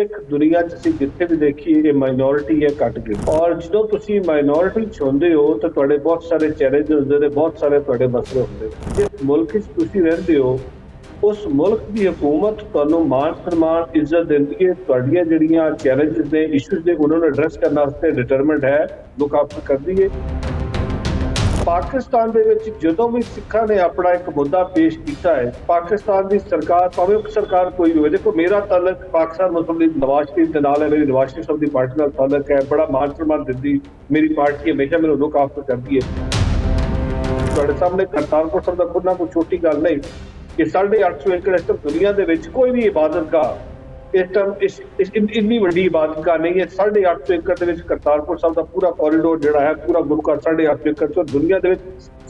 ਇੱਕ ਦੁਨੀਆ 'ਚ ਅਸੀਂ ਜਿੱਥੇ ਵੀ ਦੇਖੀਏ, ਇਹ ਮਾਈਨੋਰਿਟੀ ਹੈ ਘੱਟ ਗਈ ਔਰ ਜਦੋਂ ਤੁਸੀਂ ਮਾਈਨੋਰਿਟੀ 'ਚ ਹੁੰਦੇ ਹੋ, ਤਾਂ ਤੁਹਾਡੇ ਬਹੁਤ ਸਾਰੇ ਚੈਲੰਜ ਹੁੰਦੇ ਨੇ, ਬਹੁਤ ਸਾਰੇ ਤੁਹਾਡੇ ਮਸਲੇ ਹੁੰਦੇ ਨੇ। ਜਿਸ ਮੁਲਕ 'ਚ ਤੁਸੀਂ ਰਹਿੰਦੇ ਹੋ, ਉਸ ਮੁਲਕ ਦੀ ਹਕੂਮਤ ਤੁਹਾਨੂੰ ਮਾਨ ਸਨਮਾਨ, ਇੱਜ਼ਤ ਦਿੰਦੀ ਹੈ। ਤੁਹਾਡੀਆਂ ਜਿਹੜੀਆਂ ਚੈਲੰਜਸ ਨੇ ਇਸ਼ੂਜ਼ ਨੇ, ਉਹਨਾਂ ਨੂੰ ਐਡਰੈਸ ਕਰਨ ਵਾਸਤੇ ਡਿਟਰਮੈਂਟ ਹੈ ਲੁੱਕ ਕਰਦੀ ਹੈ। ਪਾਕਿਸਤਾਨ ਦੇ ਵਿੱਚ ਜਦੋਂ ਵੀ ਸਿੱਖਾਂ ਨੇ ਆਪਣਾ ਇੱਕ ਮੁੱਦਾ ਪੇਸ਼ ਕੀਤਾ ਹੈ, ਪਾਕਿਸਤਾਨ ਦੀ ਸਰਕਾਰ, ਭਾਵੇਂ ਉਹ ਸਰਕਾਰ ਕੋਈ ਵੀ ਹੋਵੇ, ਦੇਖੋ ਮੇਰਾ ਤਾਲਕ ਪਾਕਿਸਤਾਨ ਮੁਸਲਿਮ ਲੀਗ ਨਵਾਜ਼ ਸ਼ਰੀਫ ਦੇ ਨਾਲ ਹੈ, ਮੇਰੀ ਨਵਾਜ਼ ਸ਼ਰੀਫ ਸਾਹਿਬ ਦੀ ਪਾਰਟੀ ਨਾਲ ਤਾਲਕ ਹੈ, ਬੜਾ ਮਾਨ ਸਨਮਾਨ ਦਿੰਦੀ ਮੇਰੀ ਪਾਰਟੀ ਹਮੇਸ਼ਾ ਮੈਨੂੰ ਲੁੱਕ ਆਫਟਰ ਕਰਦੀ ਹੈ। ਤੁਹਾਡੇ ਸਾਹਮਣੇ ਕਰਤਾਰਪੁਰ ਸਾਹਿਬ ਦਾ ਖੁਦ ਨਾ ਕੋਈ ਛੋਟੀ ਗੱਲ ਨਹੀਂ, ਕਿ 850 ਏਕੜ ਇਸ ਟਾਈਮ ਦੁਨੀਆ ਦੇ ਵਿੱਚ ਕੋਈ ਵੀ ਇਬਾਦਤ ਇਬਾਦਤਗਾਹ ਇਸ ਟਾਈਮ ਇਸ ਇੰਨੀ ਵੱਡੀ ਇਬਾਦਤਗਾਹ ਨਹੀਂ ਹੈ 850 ਏਕੜ ਦੇ ਵਿੱਚ ਕਰਤਾਰਪੁਰ ਸਾਹਿਬ ਦਾ ਪੂਰਾ ਕੋਰੀਡੋਰ ਜਿਹੜਾ ਹੈ, ਪੂਰਾ ਗੁਰੂ ਘਰ 850 ਏਕੜ ਤੋਂ ਦੁਨੀਆ ਦੇ ਵਿੱਚ